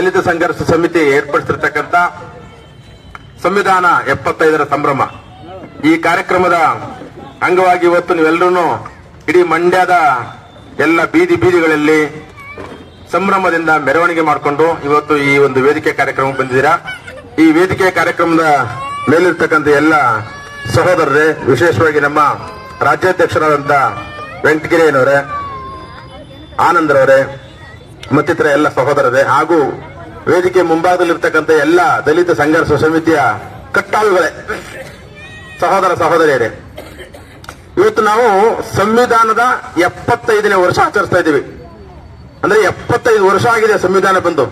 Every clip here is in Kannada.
ದಲಿತ ಸಂಘರ್ಷ ಸಮಿತಿ ಏರ್ಪಡಿಸಿರ್ತಕ್ಕಂಥ ಸಂವಿಧಾನ ಎಪ್ಪತ್ತೈದರ ಸಂಭ್ರಮ. ಈ ಕಾರ್ಯಕ್ರಮದ ಅಂಗವಾಗಿ ಇವತ್ತು ನೀವೆಲ್ಲರೂ ಇಡೀ ಮಂಡ್ಯದ ಎಲ್ಲ ಬೀದಿ ಬೀದಿಗಳಲ್ಲಿ ಸಂಭ್ರಮದಿಂದ ಮೆರವಣಿಗೆ ಮಾಡಿಕೊಂಡು ಇವತ್ತು ಈ ಒಂದು ವೇದಿಕೆ ಕಾರ್ಯಕ್ರಮ ಬಂದಿದ್ದೀರಾ? ಈ ವೇದಿಕೆ ಕಾರ್ಯಕ್ರಮದ ಮೇಲಿರ್ತಕ್ಕಂಥ ಎಲ್ಲ ಸಹೋದರರೇ, ವಿಶೇಷವಾಗಿ ನಮ್ಮ ರಾಜ್ಯಾಧ್ಯಕ್ಷರಾದಂಥ ವೆಂಕಟಗಿರಿಯನವರೇ, ಆನಂದರವರೇ, ಮತ್ತಿತರ ಎಲ್ಲ ಸಹೋದರರೇ ಹಾಗೂ ವೇದಿಕೆ ಮುಂಭಾಗದಲ್ಲಿರ್ತಕ್ಕಂಥ ಎಲ್ಲ ದಲಿತ ಸಂಘರ್ಷ ಸಮಿತಿಯ ಕಟ್ಟಾಳುಗಳೇ, ಸಹೋದರ ಸಹೋದರಿಯರೇ. ಇವತ್ತು ನಾವು ಸಂವಿಧಾನದ ಎಪ್ಪತ್ತೈದನೇ ವರ್ಷ ಆಚರಿಸ್ತಾ ಇದ್ದೀವಿ. ಅಂದ್ರೆ ಎಪ್ಪತ್ತೈದು ವರ್ಷ ಆಗಿದೆ ಸಂವಿಧಾನ ಬಂದು.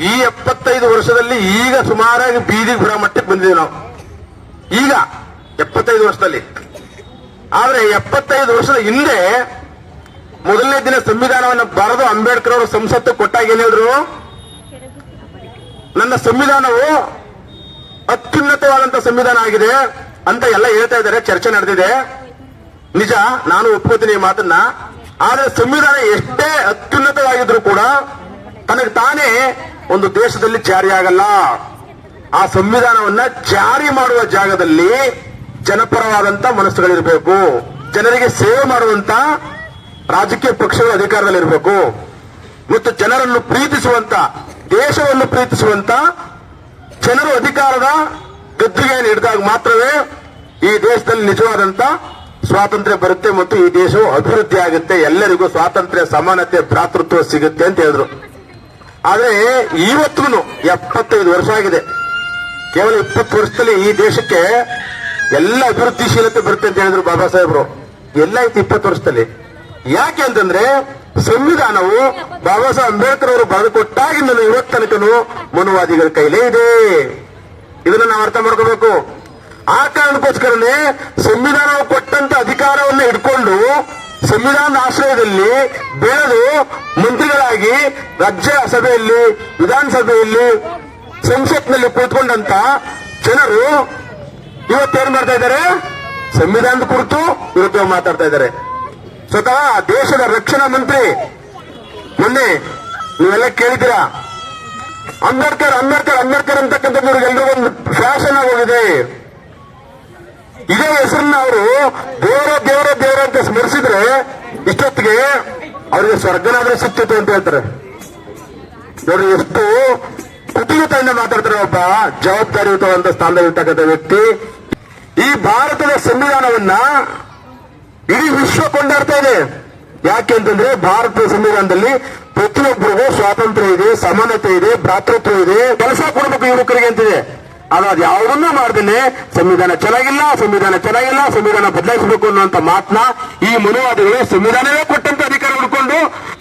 ಈ ಎಪ್ಪತ್ತೈದು ವರ್ಷದಲ್ಲಿ ಈಗ ಸುಮಾರಾಗಿ ಬೀದಿ ಬರೋ ಮಟ್ಟಕ್ಕೆ ಬಂದಿದ್ದೀವಿ ನಾವು. ಈಗ ಎಪ್ಪತ್ತೈದು ವರ್ಷದಲ್ಲಿ. ಆದ್ರೆ ಎಪ್ಪತ್ತೈದು ವರ್ಷದ ಹಿಂದೆ ಮೊದಲನೇ ದಿನ ಸಂವಿಧಾನವನ್ನು ಬರೆದು ಅಂಬೇಡ್ಕರ್ ಅವರು ಸಂಸತ್ತು ಕೊಟ್ಟಾಗ ಏನ್ ಹೇಳಿದ್ರು? ನನ್ನ ಸಂವಿಧಾನವು ಅತ್ಯುನ್ನತವಾದಂತಹ ಸಂವಿಧಾನ ಆಗಿದೆ ಅಂತ ಎಲ್ಲ ಹೇಳ್ತಾ ಇದ್ದಾರೆ, ಚರ್ಚೆ ನಡೆದಿದೆ. ನಿಜ, ನಾನು ಒಪ್ಕೋತೀನಿ ಈ ಮಾತನ್ನ. ಆದ್ರೆ ಸಂವಿಧಾನ ಎಷ್ಟೇ ಅತ್ಯುನ್ನತವಾಗಿದ್ರು ಕೂಡ ತನಗೆ ತಾನೇ ಒಂದು ದೇಶದಲ್ಲಿ ಜಾರಿ ಆಗಲ್ಲ ಆ ಸಂವಿಧಾನವನ್ನ ಜಾರಿ ಮಾಡುವ ಜಾಗದಲ್ಲಿ ಜನಪರವಾದಂತ ಮನಸ್ಸುಗಳಿರಬೇಕು. ಜನರಿಗೆ ಸೇವೆ ಮಾಡುವಂತ ರಾಜಕೀಯ ಪಕ್ಷಗಳು ಅಧಿಕಾರದಲ್ಲಿರಬೇಕು. ಮತ್ತು ಜನರನ್ನು ಪ್ರೀತಿಸುವಂತ ದೇಶವನ್ನು ಪ್ರೀತಿಸುವಂತ ಜನರು ಅಧಿಕಾರದ ಗದ್ದುಗೆಯನ್ನು ಹಿಡಿದಾಗ ಮಾತ್ರವೇ ಈ ದೇಶದಲ್ಲಿ ನಿಜವಾದಂತ ಸ್ವಾತಂತ್ರ್ಯ ಬರುತ್ತೆ ಮತ್ತು ಈ ದೇಶವು ಅಭಿವೃದ್ಧಿ ಆಗುತ್ತೆ. ಎಲ್ಲರಿಗೂ ಸ್ವಾತಂತ್ರ್ಯ, ಸಮಾನತೆ, ಭ್ರಾತೃತ್ವ ಸಿಗುತ್ತೆ ಅಂತ ಹೇಳಿದ್ರು. ಆದ್ರೆ ಇವತ್ತಿಗೂ ಎಪ್ಪತ್ತೈದು ವರ್ಷ ಆಗಿದೆ. ಕೇವಲ ಇಪ್ಪತ್ತು ವರ್ಷದಲ್ಲಿ ಈ ದೇಶಕ್ಕೆ ಎಲ್ಲ ಅಭಿವೃದ್ಧಿಶೀಲತೆ ಬರುತ್ತೆ ಅಂತ ಹೇಳಿದ್ರು ಬಾಬಾ ಸಾಹೇಬ್ರು. ಎಲ್ಲ ಆಯ್ತು ಇಪ್ಪತ್ತು ವರ್ಷದಲ್ಲಿ. ಯಾಕೆ ಅಂತಂದ್ರೆ ಸಂವಿಧಾನವು ಬಾಬಾ ಸಾಹೇಬ್ ಅಂಬೇಡ್ಕರ್ ಅವರು ಬರೆದುಕೊಟ್ಟಾಗಿಂದಲೂ ಇವತ್ತು ತನಕನು ಮನುವಾದಿಗಳ ಕೈಲೇ ಇದೆ. ಇದನ್ನ ನಾವು ಅರ್ಥ ಮಾಡ್ಕೋಬೇಕು. ಆ ಕಾರಣಕ್ಕೋಸ್ಕರನೇ ಸಂವಿಧಾನ ಕೊಟ್ಟಂತ ಅಧಿಕಾರವನ್ನು ಹಿಡ್ಕೊಂಡು ಸಂವಿಧಾನದ ಆಶ್ರಯದಲ್ಲಿ ಬೆಳೆದು ಮಂತ್ರಿಗಳಾಗಿ ರಾಜ್ಯ ಸಭೆಯಲ್ಲಿ, ವಿಧಾನಸಭೆಯಲ್ಲಿ ಸಂಸತ್ನಲ್ಲಿ ಕುಳಿತುಕೊಂಡಂತ ಜನರು ಇವತ್ತೇನ್ ಮಾಡ್ತಾ ಇದ್ದಾರೆ? ಸಂವಿಧಾನದ ಕುರಿತು ವಿರುದ್ಧ ಮಾತಾಡ್ತಾ ಇದ್ದಾರೆ? ಸ್ವತಃ ದೇಶದ ರಕ್ಷಣಾ ಮಂತ್ರಿ. ಮೊನ್ನೆ ನೀವೆಲ್ಲ ಕೇಳಿದ್ದೀರಾ? ಅಂಬೇಡ್ಕರ್ ಅಂಬೇಡ್ಕರ್ ಅಂಬೇಡ್ಕರ್ ಅಂತಕ್ಕಂಥದ್ದು ಒಂದು ಫ್ಯಾಷನ್ ಆಗೋಗಿದೆ ಇದೇ ಹೆಸರನ್ನ ಅವರು ದೇವರ ದೇವರ ದೇವರ ಅಂತ ಸ್ಮರಿಸಿದ್ರೆ ಇಷ್ಟೊತ್ತಿಗೆ ಅವರಿಗೆ ಸ್ವರ್ಗನಾದ್ರೆ ಸಿಕ್ತಿತ್ತು ಅಂತ ಹೇಳ್ತಾರೆ. ನೋಡಿ, ಎಷ್ಟು ಕುತೂಹತೆಯಿಂದ ಮಾತಾಡ್ತಾರೆ ಒಬ್ಬ ಜವಾಬ್ದಾರಿಯುತವಾದ ಸ್ಥಾನದಲ್ಲಿರ್ತಕ್ಕಂಥ ವ್ಯಕ್ತಿ. ಈ ಭಾರತದ ಸಂವಿಧಾನವನ್ನ ಇಡೀ ವಿಶ್ವ ಕೊಂಡಾಡ್ತಾ ಇದೆ. ಯಾಕೆ ಅಂತಂದ್ರೆ ಭಾರತದ ಸಂವಿಧಾನದಲ್ಲಿ ಪ್ರತಿಯೊಬ್ಬರಿಗೂ ಸ್ವಾತಂತ್ರ್ಯ ಇದೆ, ಸಮಾನತೆ ಇದೆ, ಭ್ರಾತೃತ್ವ ಇದೆ, ಕೆಲಸ ಕೊಡಬೇಕು ಯುವಕರಿಗೆ ಅಂತಿದೆ. ಅದು ಅದು ಯಾವುದನ್ನೂ ಮಾಡ್ದೇನೆ ಸಂವಿಧಾನ ಚೆನ್ನಾಗಿಲ್ಲ ಸಂವಿಧಾನ ಚೆನ್ನಾಗಿಲ್ಲ, ಸಂವಿಧಾನ ಬದಲಾಯಿಸಬೇಕು ಅನ್ನುವಂತ ಮಾತನ್ನ ಈ ಮನುವಾದಿಗಳು ಸಂವಿಧಾನವೇ ಕೊಟ್ಟಂತ ಅಧಿಕಾರ ಹುಡ್ಕೊಂಡು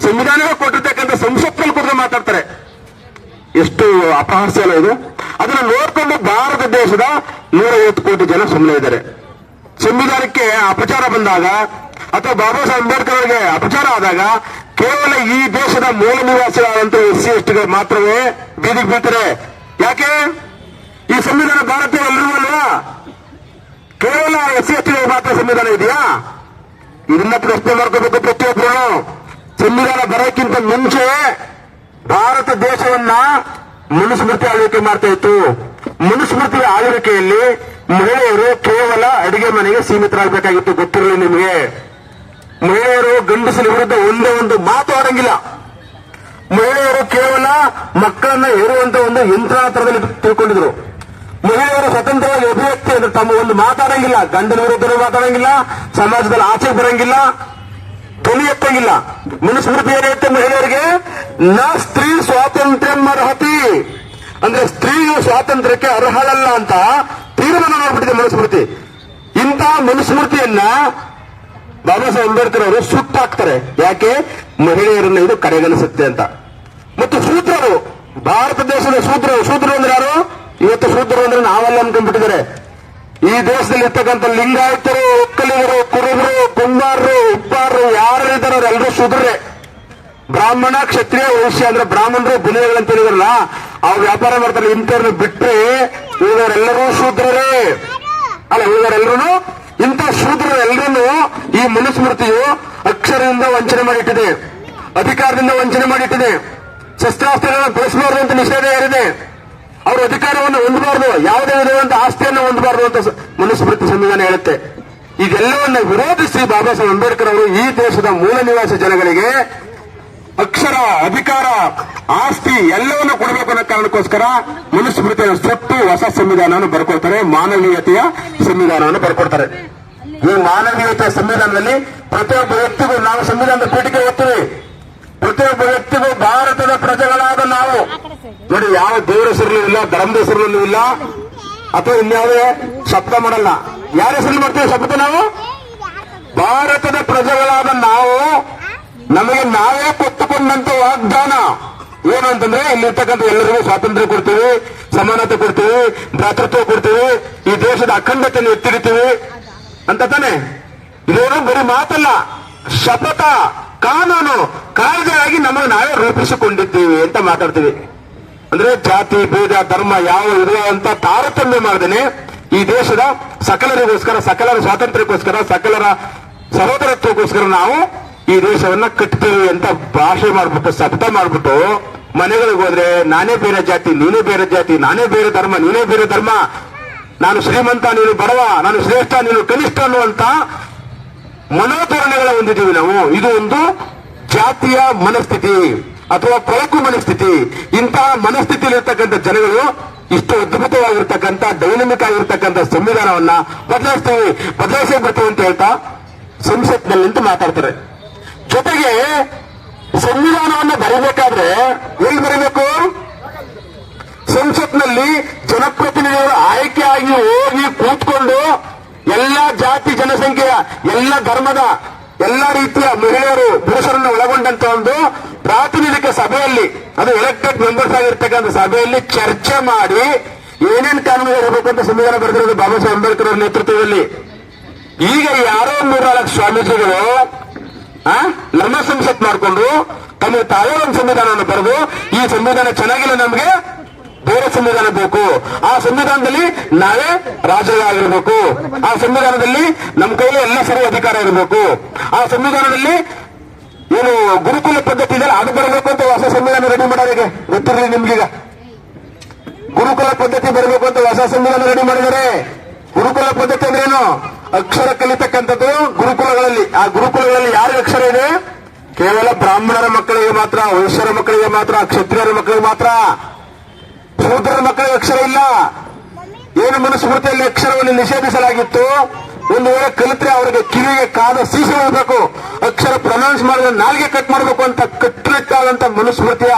ಸಂವಿಧಾನವೇ ಕೊಟ್ಟಿರ್ತಕ್ಕಂಥ ಸಂಸತ್ನಲ್ಲಿ ಕುರಿತು ಮಾತಾಡ್ತಾರೆ. ಎಷ್ಟು ಅಪಹಾಸ್ಯ ಇದು. ಅದನ್ನ ನೋಡ್ಕೊಂಡು ಭಾರತ ದೇಶದ ನೂರ ಐವತ್ತು ಕೋಟಿ ಜನ ಸುಮ್ಮನೆ ಇದ್ದಾರೆ. ಸಂವಿಧಾನಕ್ಕೆ ಅಪಚಾರ ಬಂದಾಗ ಅಥವಾ ಬಾಬಾ ಸಾಹೇಬ್ ಅಂಬೇಡ್ಕರ್ ಅವರಿಗೆ ಅಪಚಾರ ಆದಾಗ ಕೇವಲ ಈ ದೇಶದ ಮೂಲ ನಿವಾಸಿಗಳಾದಂತಹ ಎಸ್ ಸಿ ಎಸ್ಟಿಗಳು ಮಾತ್ರವೇ ಬೀದಿಗೆ ಬೀಳ್ತಾರೆ. ಯಾಕೆ? ಈ ಸಂವಿಧಾನ ಭಾರತೀಯ ಎಲ್ಲರೂ ಅಲ್ವಾ ಕೇವಲ ಎಸ್ ಸಿ ಎಸ್ಟಿಗಳು ಮಾತ್ರ ಸಂವಿಧಾನ ಇದೆಯಾ? ಇದನ್ನ ಪ್ರಶ್ನೆ ಮಾಡ್ಕೋಬೇಕು ಪ್ರತಿಯೊಬ್ಬರು. ಸಂವಿಧಾನ ಬರೋಕ್ಕಿಂತ ಮುಂಚೆ ಭಾರತ ದೇಶವನ್ನ ಮನುಸ್ಮೃತಿ ಆಳ್ವಿಕೆ ಮಾಡ್ತಾ ಇತ್ತು. ಮನುಸ್ಮೃತಿ ಆಳ್ವಿಕೆಯಲ್ಲಿ ಮಹಿಳೆಯರು ಕೇವಲ ಅಡಿಗೆ ಮನೆಗೆ ಸೀಮಿತರಾಗಬೇಕಾಗಿತ್ತು, ಗೊತ್ತಿರಲಿ ನಿಮಗೆ? ಮಹಿಳೆಯರು ಗಂಡಸಿನ ವಿರುದ್ಧ ಒಂದೇ ಒಂದು ಮಾತು ಆಡಂಗಿಲ್ಲ. ಮಹಿಳೆಯರು ಕೇವಲ ಮಕ್ಕಳನ್ನ ಹೇರುವಂತ ಒಂದು ಯಂತ್ರಾಂತರದಲ್ಲಿ ತಿಳ್ಕೊಂಡಿದ್ರು. ಮಹಿಳೆಯರು ಸ್ವತಂತ್ರವಾಗಿ ಅಭಿವ್ಯಕ್ತಿ ಅಂದ್ರೆ ತಮ್ಮ ಒಂದು ಮಾತಾಡಂಗಿಲ್ಲ, ಗಂಡನ ವಿರುದ್ಧ ಮಾತಾಡಂಗಿಲ್ಲ, ಸಮಾಜದಲ್ಲಿ ಆಚೆಗೆ ಬರಂಗಿಲ್ಲ ಧ್ವನಿ ಎತ್ತಂಗಿಲ್ಲ. ಮನುಸ್ಮೃತಿ ಏನೈತೆ ಮಹಿಳೆಯರಿಗೆ, ನ ಸ್ತ್ರೀ ಸ್ವಾತಂತ್ರ್ಯ ಅರ್ಹತಿ. ಅಂದ್ರೆ ಸ್ತ್ರೀಯು ಸ್ವಾತಂತ್ರ್ಯಕ್ಕೆ ಅರ್ಹಳಲ್ಲ ಅಂತ ತೀರ್ಮಾನ ಮಾಡಿಬಿಟ್ಟಿದೆ ಮನುಸ್ಮೃತಿ. ಇಂತಹ ಮನುಸ್ಮೃತಿಯನ್ನ ಬಾಬಾ ಸಾಹೇಬ್ ಅಂಬೇಡ್ಕರ್ ಅವರು ಸುಟ್ಟಾಕ್ತಾರೆ. ಯಾಕೆ? ಮಹಿಳೆಯರನ್ನ ಇದು ಕಡೆಗಣಿಸುತ್ತೆ ಅಂತ. ಮತ್ತು ಶೂದ್ರರು, ಭಾರತ ದೇಶದ ಶೂದ್ರರು. ಶೂದ್ರರು ಅಂದ್ರೆ ಯಾರು? ಇವತ್ತು ಶೂದ್ರರು ಅಂದ್ರೆ ನಾವೆಲ್ಲ ಅನ್ಕೊಂಡ್ಬಿಟ್ಟಿದ್ದಾರೆ. ಈ ದೇಶದಲ್ಲಿ ಇರ್ತಕ್ಕಂಥ ಲಿಂಗಾಯತರು, ಒಕ್ಕಲಿಗರು, ಕುರುಬರು, ಕುಂಬಾರರು, ಉಪ್ಪಾರರು ಯಾರು ಇದ್ದಾರೋ ಎಲ್ಲರೂ ಶೂದ್ರರೇ. ಬ್ರಾಹ್ಮಣ, ಕ್ಷತ್ರಿಯ, ವೈಶ್ಯ ಅಂದ್ರೆ ಬ್ರಾಹ್ಮಣರು ಬುಲಿಗಳಂತ ಹೇಳಿದ್ರಲ್ಲ ಅವ್ರು ವ್ಯಾಪಾರ ಮಾಡ್ತಾರೆ, ಇಂಥವ್ರನ್ನ ಬಿಟ್ರೆ ಇವರೆಲ್ಲರೂ ಶೂದ್ರರೇ. ಅಲ್ಲ, ಉಳಿದವರೆಲ್ಲರೂ? ಇಂಥ ಶೂದ್ರರೆಲ್ಲರೂ ಈ ಮನುಸ್ಮೃತಿಯು ಅಕ್ಷರದಿಂದ ವಂಚನೆ ಮಾಡಿಟ್ಟಿದೆ. ಅಧಿಕಾರದಿಂದ ವಂಚನೆ ಮಾಡಿಟ್ಟಿದೆ. ಶಸ್ತ್ರಾಸ್ತ್ರಗಳನ್ನು ಬಳಸಬಾರದು ಅಂತ ನಿಷೇಧ ಏರಿದೆ ಅವರು ಅಧಿಕಾರವನ್ನು ಹೊಂದಬಾರದು. ಯಾವುದೇ ವಿಧವಾದ ಆಸ್ತಿಯನ್ನು ಹೊಂದಬಾರದು ಅಂತ ಮನುಸ್ಮೃತಿ ಸಂವಿಧಾನ ಹೇಳುತ್ತೆ. ಇದೆಲ್ಲವನ್ನ ವಿರೋಧಿಸಿ ಬಾಬಾ ಸಾಹೇಬ್ ಅಂಬೇಡ್ಕರ್ ಅವರು ಈ ದೇಶದ ಮೂಲ ನಿವಾಸಿ ಜನಗಳಿಗೆ ಅಕ್ಷರ, ಅಧಿಕಾರ, ಆಸ್ತಿ ಎಲ್ಲವನ್ನು ಕೊಡಬೇಕು ಅನ್ನೋ ಕಾರಣಕ್ಕೋಸ್ಕರ ಮನುಸ್ಮೃತಿಯನ್ನು ಸೊಟ್ಟು ಹೊಸ ಸಂವಿಧಾನವನ್ನು ಬರ್ಕೊಳ್ತಾರೆ ಮಾನವೀಯತೆಯ ಸಂವಿಧಾನವನ್ನು ಬರ್ಕೊಡ್ತಾರೆ. ಈ ಮಾನವೀಯತೆಯ ಸಂವಿಧಾನದಲ್ಲಿ ಪ್ರತಿಯೊಬ್ಬ ವ್ಯಕ್ತಿಗೂ ನಾವು ಸಂವಿಧಾನದ ಪೀಠಕ್ಕೆ ಓದ್ತೀವಿ ಪ್ರತಿಯೊಬ್ಬ ವ್ಯಕ್ತಿಗೂ ಭಾರತದ ಪ್ರಜೆಗಳಾದ ನಾವು. ನೋಡಿ, ಯಾವ ದೇವರ ಹೆಸರಲ್ಲೂ ಇಲ್ಲ, ಧರ್ಮದ ಹೆಸರಲ್ಲೂ ಇಲ್ಲ, ಅಥವಾ ಇನ್ಯಾವುದೇ ಶಬ್ದ ಮಾಡಲ್ಲ. ಯಾರ ಹೆಸರು ಮಾಡ್ತೀವಿ ಶಬ್ದ ನಾವು? ಭಾರತದ ಪ್ರಜೆಗಳಾದ ನಾವು. ನಮಗೆ ನಾವೇ ಕೊಟ್ಟುಕೊಂಡಂತ ವಾಗ್ದಾನ. ಏನು ಅಂತಂದ್ರೆ, ಇಲ್ಲಿರ್ತಕ್ಕಂಥ ಎಲ್ಲರಿಗೂ ಸ್ವಾತಂತ್ರ್ಯ ಕೊಡ್ತೀವಿ, ಸಮಾನತೆ ಕೊಡ್ತೀವಿ, ಭ್ರಾತೃತ್ವ ಕೊಡ್ತೀವಿ, ಈ ದೇಶದ ಅಖಂಡತೆಯನ್ನು ಎತ್ತಿಡ್ತೀವಿ ಅಂತ ತಾನೆ. ಇದೇನು ಬರೀ ಮಾತಲ್ಲ, ಶಪಥ, ಕಾನೂನು, ಕಾಯ್ದೆಯಾಗಿ ನಮಗೆ ನಾವೇ ರೂಪಿಸಿಕೊಂಡಿದ್ದೀವಿ ಅಂತ ಮಾತಾಡ್ತೀವಿ. ಅಂದ್ರೆ ಜಾತಿ, ಭೇದ, ಧರ್ಮ ಯಾವ ಇದೆ ಅಂತ ತಾರತಮ್ಯ ಮಾಡದೇನೆ ಈ ದೇಶದ ಸಕಲರಿಗೋಸ್ಕರ, ಸಕಲರ ಸ್ವಾತಂತ್ರ್ಯಕ್ಕೋಸ್ಕರ, ಸಕಲರ ಸಹೋದರತ್ವಕ್ಕೋಸ್ಕರ ನಾವು ಈ ದೇಶವನ್ನ ಕಟ್ತೀವಿ ಅಂತ ಭಾಷೆ ಮಾಡ್ಬಿಟ್ಟು, ಶಬ್ದ ಮಾಡ್ಬಿಟ್ಟು ಮನೆಗಳಿಗೆ ಹೋದ್ರೆ, ನಾನೇ ಬೇರೆ ಜಾತಿ, ನೀನೇ ಬೇರೆ ಜಾತಿ, ನಾನೇ ಬೇರೆ ಧರ್ಮ, ನೀನೇ ಬೇರೆ ಧರ್ಮ, ನಾನು ಶ್ರೀಮಂತ, ನೀನು ಬಡವ, ನಾನು ಶ್ರೇಷ್ಠ, ನೀನು ಕನಿಷ್ಠ ಅನ್ನುವಂತ ಮನೋಧೋರಣೆಗಳ ಹೊಂದಿದ್ದೀವಿ ನಾವು. ಇದು ಒಂದು ಜಾತಿಯ ಮನಸ್ಥಿತಿ ಅಥವಾ ಕೊಳಕು ಮನಸ್ಥಿತಿ. ಇಂತಹ ಮನಸ್ಥಿತಿಯಲ್ಲಿರ್ತಕ್ಕಂಥ ಜನಗಳು ಇಷ್ಟು ಅದ್ಭುತವಾಗಿರ್ತಕ್ಕಂಥ ಡೈನಮಿಕ್ ಆಗಿರ್ತಕ್ಕಂಥ ಸಂವಿಧಾನವನ್ನ ಬದಲಾಯಿಸ್ತೀವಿ. ಬದಲಾಯಿಸೇ ಬರ್ತೀವಿ ಅಂತ ಹೇಳ್ತಾ ಸಂಸತ್ನಲ್ಲಿ ನಿಂತು ಮಾತಾಡ್ತಾರೆ. ಜೊತೆಗೆ ಸಂವಿಧಾನವನ್ನು ಬರೀಬೇಕಾದ್ರೆ ಎಲ್ಲಿ ಬರೀಬೇಕು? ಸಂಸತ್ನಲ್ಲಿ ಜನಪ್ರತಿನಿಧಿಗಳು ಆಯ್ಕೆಯಾಗಿ ಹೋಗಿ ಕೂತ್ಕೊಂಡು ಎಲ್ಲ ಜಾತಿ ಜನಸಂಖ್ಯೆಯ ಎಲ್ಲ ಧರ್ಮದ ಎಲ್ಲ ರೀತಿಯ ಮಹಿಳೆಯರು ಪುರುಷರನ್ನು ಒಳಗೊಂಡಂತ ಒಂದು ಪ್ರಾತಿನಿಧಿಕ ಸಭೆಯಲ್ಲಿ, ಅದು ಎಲೆಕ್ಟೆಡ್ ಮೆಂಬರ್ಸ್ ಆಗಿರ್ತಕ್ಕಂಥ ಸಭೆಯಲ್ಲಿ ಚರ್ಚೆ ಮಾಡಿ ಏನೇನು ಕಾನೂನು ಇರಬೇಕು ಅಂತ ಸಂವಿಧಾನ ಬರೆದಿರೋದು ಬಾಬಾ ಸಾಹೇಬ್ ಅಂಬೇಡ್ಕರ್ ಅವರ ನೇತೃತ್ವದಲ್ಲಿ. ಈಗ ಯಾರೋ ಮೂರ್ನಾಲ್ಕು ಸ್ವಾಮೀಜಿಗಳು ನಮ್ಮ ಸಂಸತ್ ಮಾಡಿಕೊಂಡು ತಮಗೆ ತಾವೇ ಒಂದು ಸಂವಿಧಾನವನ್ನು ಬರೆದು, ಈ ಸಂವಿಧಾನ ಚೆನ್ನಾಗಿಲ್ಲ ನಮಗೆ, ಬೇರೆ ಸಂವಿಧಾನ ಬೇಕು. ಆ ಸಂವಿಧಾನದಲ್ಲಿ ನಾವೇ ರಾಜರಾಗಿರ್ಬೇಕು ಆ ಸಂವಿಧಾನದಲ್ಲಿ ನಮ್ಮ ಕೈಲಿ ಎಲ್ಲ ಸರಿ ಅಧಿಕಾರ ಇರಬೇಕು. ಆ ಸಂವಿಧಾನದಲ್ಲಿ ಏನು ಗುರುಕುಲ ಪದ್ಧತಿ ಇದೆಯಲ್ಲ, ಅದು ಬರಬೇಕು ಅಂತ ಹೊಸ ಸಂವಿಧಾನ ರೆಡಿ ಮಾಡೋರಿಗೆ ಗೊತ್ತಿರಲಿ ನಿಮ್ಗೀಗ. ಗುರುಕುಲ ಪದ್ಧತಿ ಬರಬೇಕು ಅಂತ ಹೊಸ ಸಂವಿಧಾನ ರೆಡಿ ಮಾಡಿದ್ದಾರೆ ಗುರುಕುಲ ಪದ್ಧತಿ ಅಂದ್ರೇನು? ಅಕ್ಷರ ಕಲಿತಕ್ಕಂಥದ್ದು ಗುರುಕುಲಗಳಲ್ಲಿ. ಆ ಗುರುಕುಲಗಳಲ್ಲಿ ಯಾರಿಗೆ ಅಕ್ಷರ ಇದೆ? ಕೇವಲ ಬ್ರಾಹ್ಮಣರ ಮಕ್ಕಳಿಗೆ ಮಾತ್ರ ವೈಶ್ಯರ ಮಕ್ಕಳಿಗೆ ಮಾತ್ರ, ಕ್ಷತ್ರಿಯರ ಮಕ್ಕಳಿಗೆ ಮಾತ್ರ. ಶೂದ್ರರ ಮಕ್ಕಳಿಗೆ ಅಕ್ಷರ ಇಲ್ಲ. ಏನು ಮನುಸ್ಮೃತಿಯಲ್ಲಿ ಅಕ್ಷರವನ್ನು ನಿಷೇಧಿಸಲಾಗಿತ್ತು? ಒಂದು ವೇಳೆ ಕಲಿತ್ರೆ ಅವರಿಗೆ ಕಿವಿಗೆ ಕಾದ ಸೀಸೆ ಮಾಡಬೇಕು ಅಕ್ಷರ ಪ್ರೊನೌನ್ಸ್ ಮಾಡಿದ್ರೆ ನಾಲ್ಗೆ ಕಟ್ ಮಾಡಬೇಕು ಅಂತ ಕಟ್ಟುನಿಟ್ಟಾದಂತ ಮನುಸ್ಮೃತಿಯ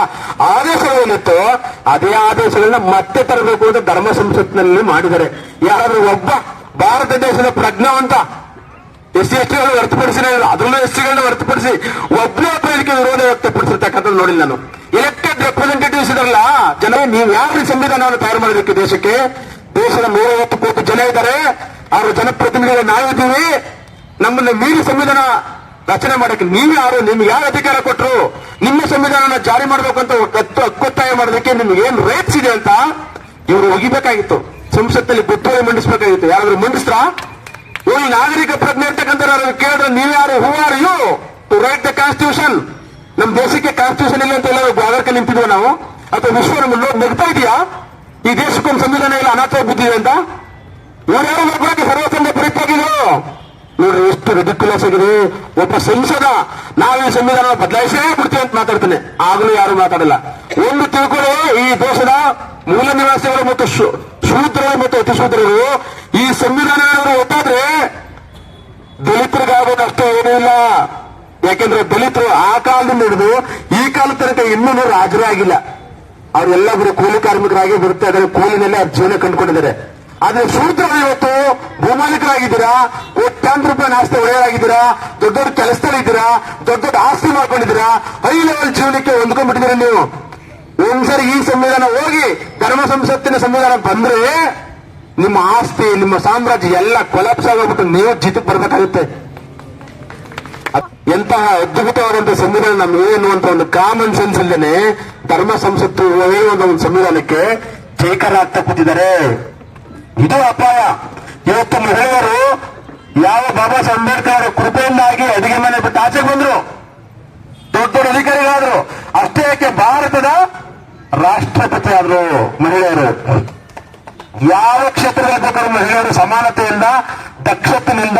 ಆದೇಶಗಳೇನಿತ್ತು ಅದೇ ಆದೇಶಗಳನ್ನ ಮತ್ತೆ ತರಬೇಕು ಅಂತ ಧರ್ಮ ಸಂಸತ್ನಲ್ಲಿ ಮಾಡಿದರೆ ಯಾರಾದ್ರೂ ಒಬ್ಬ ಭಾರತ ದೇಶದ ಪ್ರಜ್ಞಾವಂತ ಎಸ್ ಸಿ ಎಸ್ ಟಿಗಳನ್ನು ಹೊರತುಪಡಿಸಿ ಅದರಲ್ಲೂ ಎಸ್ ಟಿಗಳನ್ನ ಹೊರತುಪಡಿಸಿ ಒಬ್ಬನೇ ಒಬ್ಬ ಇದಕ್ಕೆ ವಿರೋಧ ವ್ಯಕ್ತಪಡಿಸಿರ್ತಕ್ಕಂಥದ್ದು ನೋಡಿಲ್ಲ ನಾನು. ಎಲೆಕ್ಟೆಡ್ ರೆಪ್ರೆಸೆಂಟೇಟಿವ್ಸ್ ಇದಾರಲ್ಲ ಜನ ನೀವು ಯಾವ ಸಂವಿಧಾನವನ್ನು ತಯಾರು ಮಾಡಬೇಕು ದೇಶಕ್ಕೆ? ದೇಶದ ನೂರೈವತ್ತು ಕೋಟಿ ಜನ ಇದ್ದಾರೆ. ಅವರ ಜನಪ್ರತಿನಿಧಿಗಳು ನಾವಿದ್ದೀವಿ ನಮ್ಮನ್ನ ಮೀರಿ ಸಂವಿಧಾನ ರಚನೆ ಮಾಡಕ್ಕೆ ನೀವು ಯಾರು, ನಿಮ್ಗೆ ಯಾವ ಅಧಿಕಾರ ಕೊಟ್ಟರು ನಿಮ್ಮ ಸಂವಿಧಾನ ಜಾರಿ ಮಾಡಬೇಕು ಅಂತ ಒತ್ತು ಹಕ್ಕೊತ್ತಾಯ ಮಾಡೋದಕ್ಕೆ ನಿಮ್ಗೆ ಏನ್ ರೈಟ್ಸ್ ಇದೆ ಅಂತ ಇವರು ಒಗಿಬೇಕಾಗಿತ್ತು. ಸಂಸತ್ತಲ್ಲಿ ಗೊತ್ತುವಳಿ ಮಂಡಿಸಬೇಕಾಗಿತ್ತು. ಯಾರಾದ್ರೂ ಮಂಡಿಸ್ತಾ ಇವರು ನಾಗರಿಕ ಪ್ರಜ್ಞೆ ಇರ್ತಕ್ಕಂಥ ಕೇಳಿದ್ರೆ ನೀವು ಯಾರು who are you to write the constitution ನಮ್ಮ ದೇಶಕ್ಕೆ ಕಾನ್ಸ್ಟಿಟ್ಯೂಷನ್ ಇಲ್ಲ ಅಂತ ಎಲ್ಲ ಗ್ವಾದರ್ಕ ನಿಂತಿದ್ವಿ ನಾವು? ಅಥವಾ ವಿಶ್ವ ನಮ್ಮ ನೋಡ್ತಾ ಇದೆಯಾ? ಈ ದೇಶಕ್ಕೊಂದು ಸಂವಿಧಾನ ಇಲ್ಲ ಅನಾಥ ಬಿದ್ದಿದೆ ಅಂತ? ಯಾರು ಸರ್ವಸಂಘ ಪರಿಪಾಗಿದ್ರು. ನೋಡ್ರಿ ಎಷ್ಟು ರಿಡಿಕ್ಯುಲಸ್ ಆಗಿದೆ. ಒಬ್ಬ ಸಂಸದ, ನಾವು ಈ ಸಂವಿಧಾನ ಬದಲಾಯಿಸೇ ಬಿಡ್ತೀವಿ ಅಂತ ಮಾತಾಡ್ತಾನೆ. ಆಗಲೂ ಯಾರು ಮಾತಾಡಲ್ಲ. ಒಂದು ತಿಳ್ಕೊಳ್ಳಿ, ಈ ದೇಶದ ಮೂಲ ನಿವಾಸಿಗಳು ಮತ್ತು ಶೂದ್ರರು ಮತ್ತು ಅತಿಶೂದ್ರರು, ಈ ಸಂವಿಧಾನ ಒತ್ತಾದ್ರೆ ದಲಿತರಿಗಾಗೋದು ಅಷ್ಟೇ ಏನೂ ಇಲ್ಲ. ಯಾಕೆಂದ್ರೆ ದಲಿತರು ಆ ಕಾಲದಿಂದ ಹಿಡಿದು ಈ ಕಾಲದ ತನಕ ಇನ್ನೂ ಆಗಿಲ್ಲ. ಅವರೆಲ್ಲ ಕೂಲಿ ಕಾರ್ಮಿಕರಾಗಿ ಬರುತ್ತೆ. ಅದರ ಕೂಲಿನಲ್ಲಿ ಅವ್ರ ಜೀವನ ಕಂಡುಕೊಂಡಿದ್ದಾರೆ. ಆದ್ರೆ ಶೂದ್ರರು ಇವತ್ತು ಭೂಮಾಲೀಕರಾಗಿದ್ದೀರಾ ಕೋಟ್ಯಾಂತರ ರೂಪಾಯಿ ಆಸ್ತಿ ಒಳ್ಳೆಯರಾಗಿದ್ದೀರಾ ದೊಡ್ಡ ದೊಡ್ಡ ಕೆಲಸದಲ್ಲಿದ್ದೀರಾ ದೊಡ್ಡ ದೊಡ್ಡ ಆಸ್ತಿ ಮಾಡ್ಕೊಂಡಿದ್ದೀರಾ? ಹೈ ಲೆವೆಲ್ ಜೀವನಕ್ಕೆ ಹೊಂದ್ಕೊಂಡ್ಬಿಟ್ಟಿದ್ದೀರಾ ನೀವು. ಒಂದ್ಸರಿ ಈ ಸಂವಿಧಾನ ಹೋಗಿ ಧರ್ಮ ಸಂಸತ್ತಿನ ಸಂವಿಧಾನ ಬಂದ್ರೆ ನಿಮ್ಮ ಆಸ್ತಿ, ನಿಮ್ಮ ಸಾಮ್ರಾಜ್ಯ ಎಲ್ಲ ಕೊಲಾಪ್ಸ್ ಆಗೋಗ್ಬಿಟ್ಟು ನೀವು ಜಿತಕ್ಕೆ ಬರ್ಬೇಕಾಗುತ್ತೆ. ಎಂತಹ ಅದ್ಭುತವಾದಂತಹ ಸಂವಿಧಾನ ನಮ್ಗೆ ಅನ್ನುವಂತ ಒಂದು ಕಾಮನ್ ಸೆನ್ಸ್ ಇಲ್ಲದೆ ಧರ್ಮ ಸಂಸತ್ತು ಒಂದು ಸಂವಿಧಾನಕ್ಕೆ ಜೈಕಾರ ಆಗ್ತಾ ಕೂತಿದ್ದಾರೆ. ಇದು ಅಪಾಯ ಇವತ್ತು ಮಹಿಳೆಯರು ಯಾವ ಬಾಬಾ ಸಾಹೇಬ್ ಅಂಬೇಡ್ಕರ್ ಕೃಪೆಯಿಂದಾಗಿ ಅಡಿಗೆ ಮನೆ ಬಿಟ್ಟು ಆಚೆ ಬಂದ್ರು? ದೊಡ್ಡ ದೊಡ್ಡ ಅಧಿಕಾರಿಗಳಾದ್ರು. ಅಷ್ಟು ಯಾಕೆ ಭಾರತದ ರಾಷ್ಟ್ರಪತಿ ಆದ್ರು ಮಹಿಳೆಯರು? ಯಾವ ಕ್ಷೇತ್ರದಲ್ಲಿ ಬೇಕಾದ್ರೂ ಮಹಿಳೆಯರು ಸಮಾನತೆಯಿಂದ, ದಕ್ಷತೆಯಿಂದ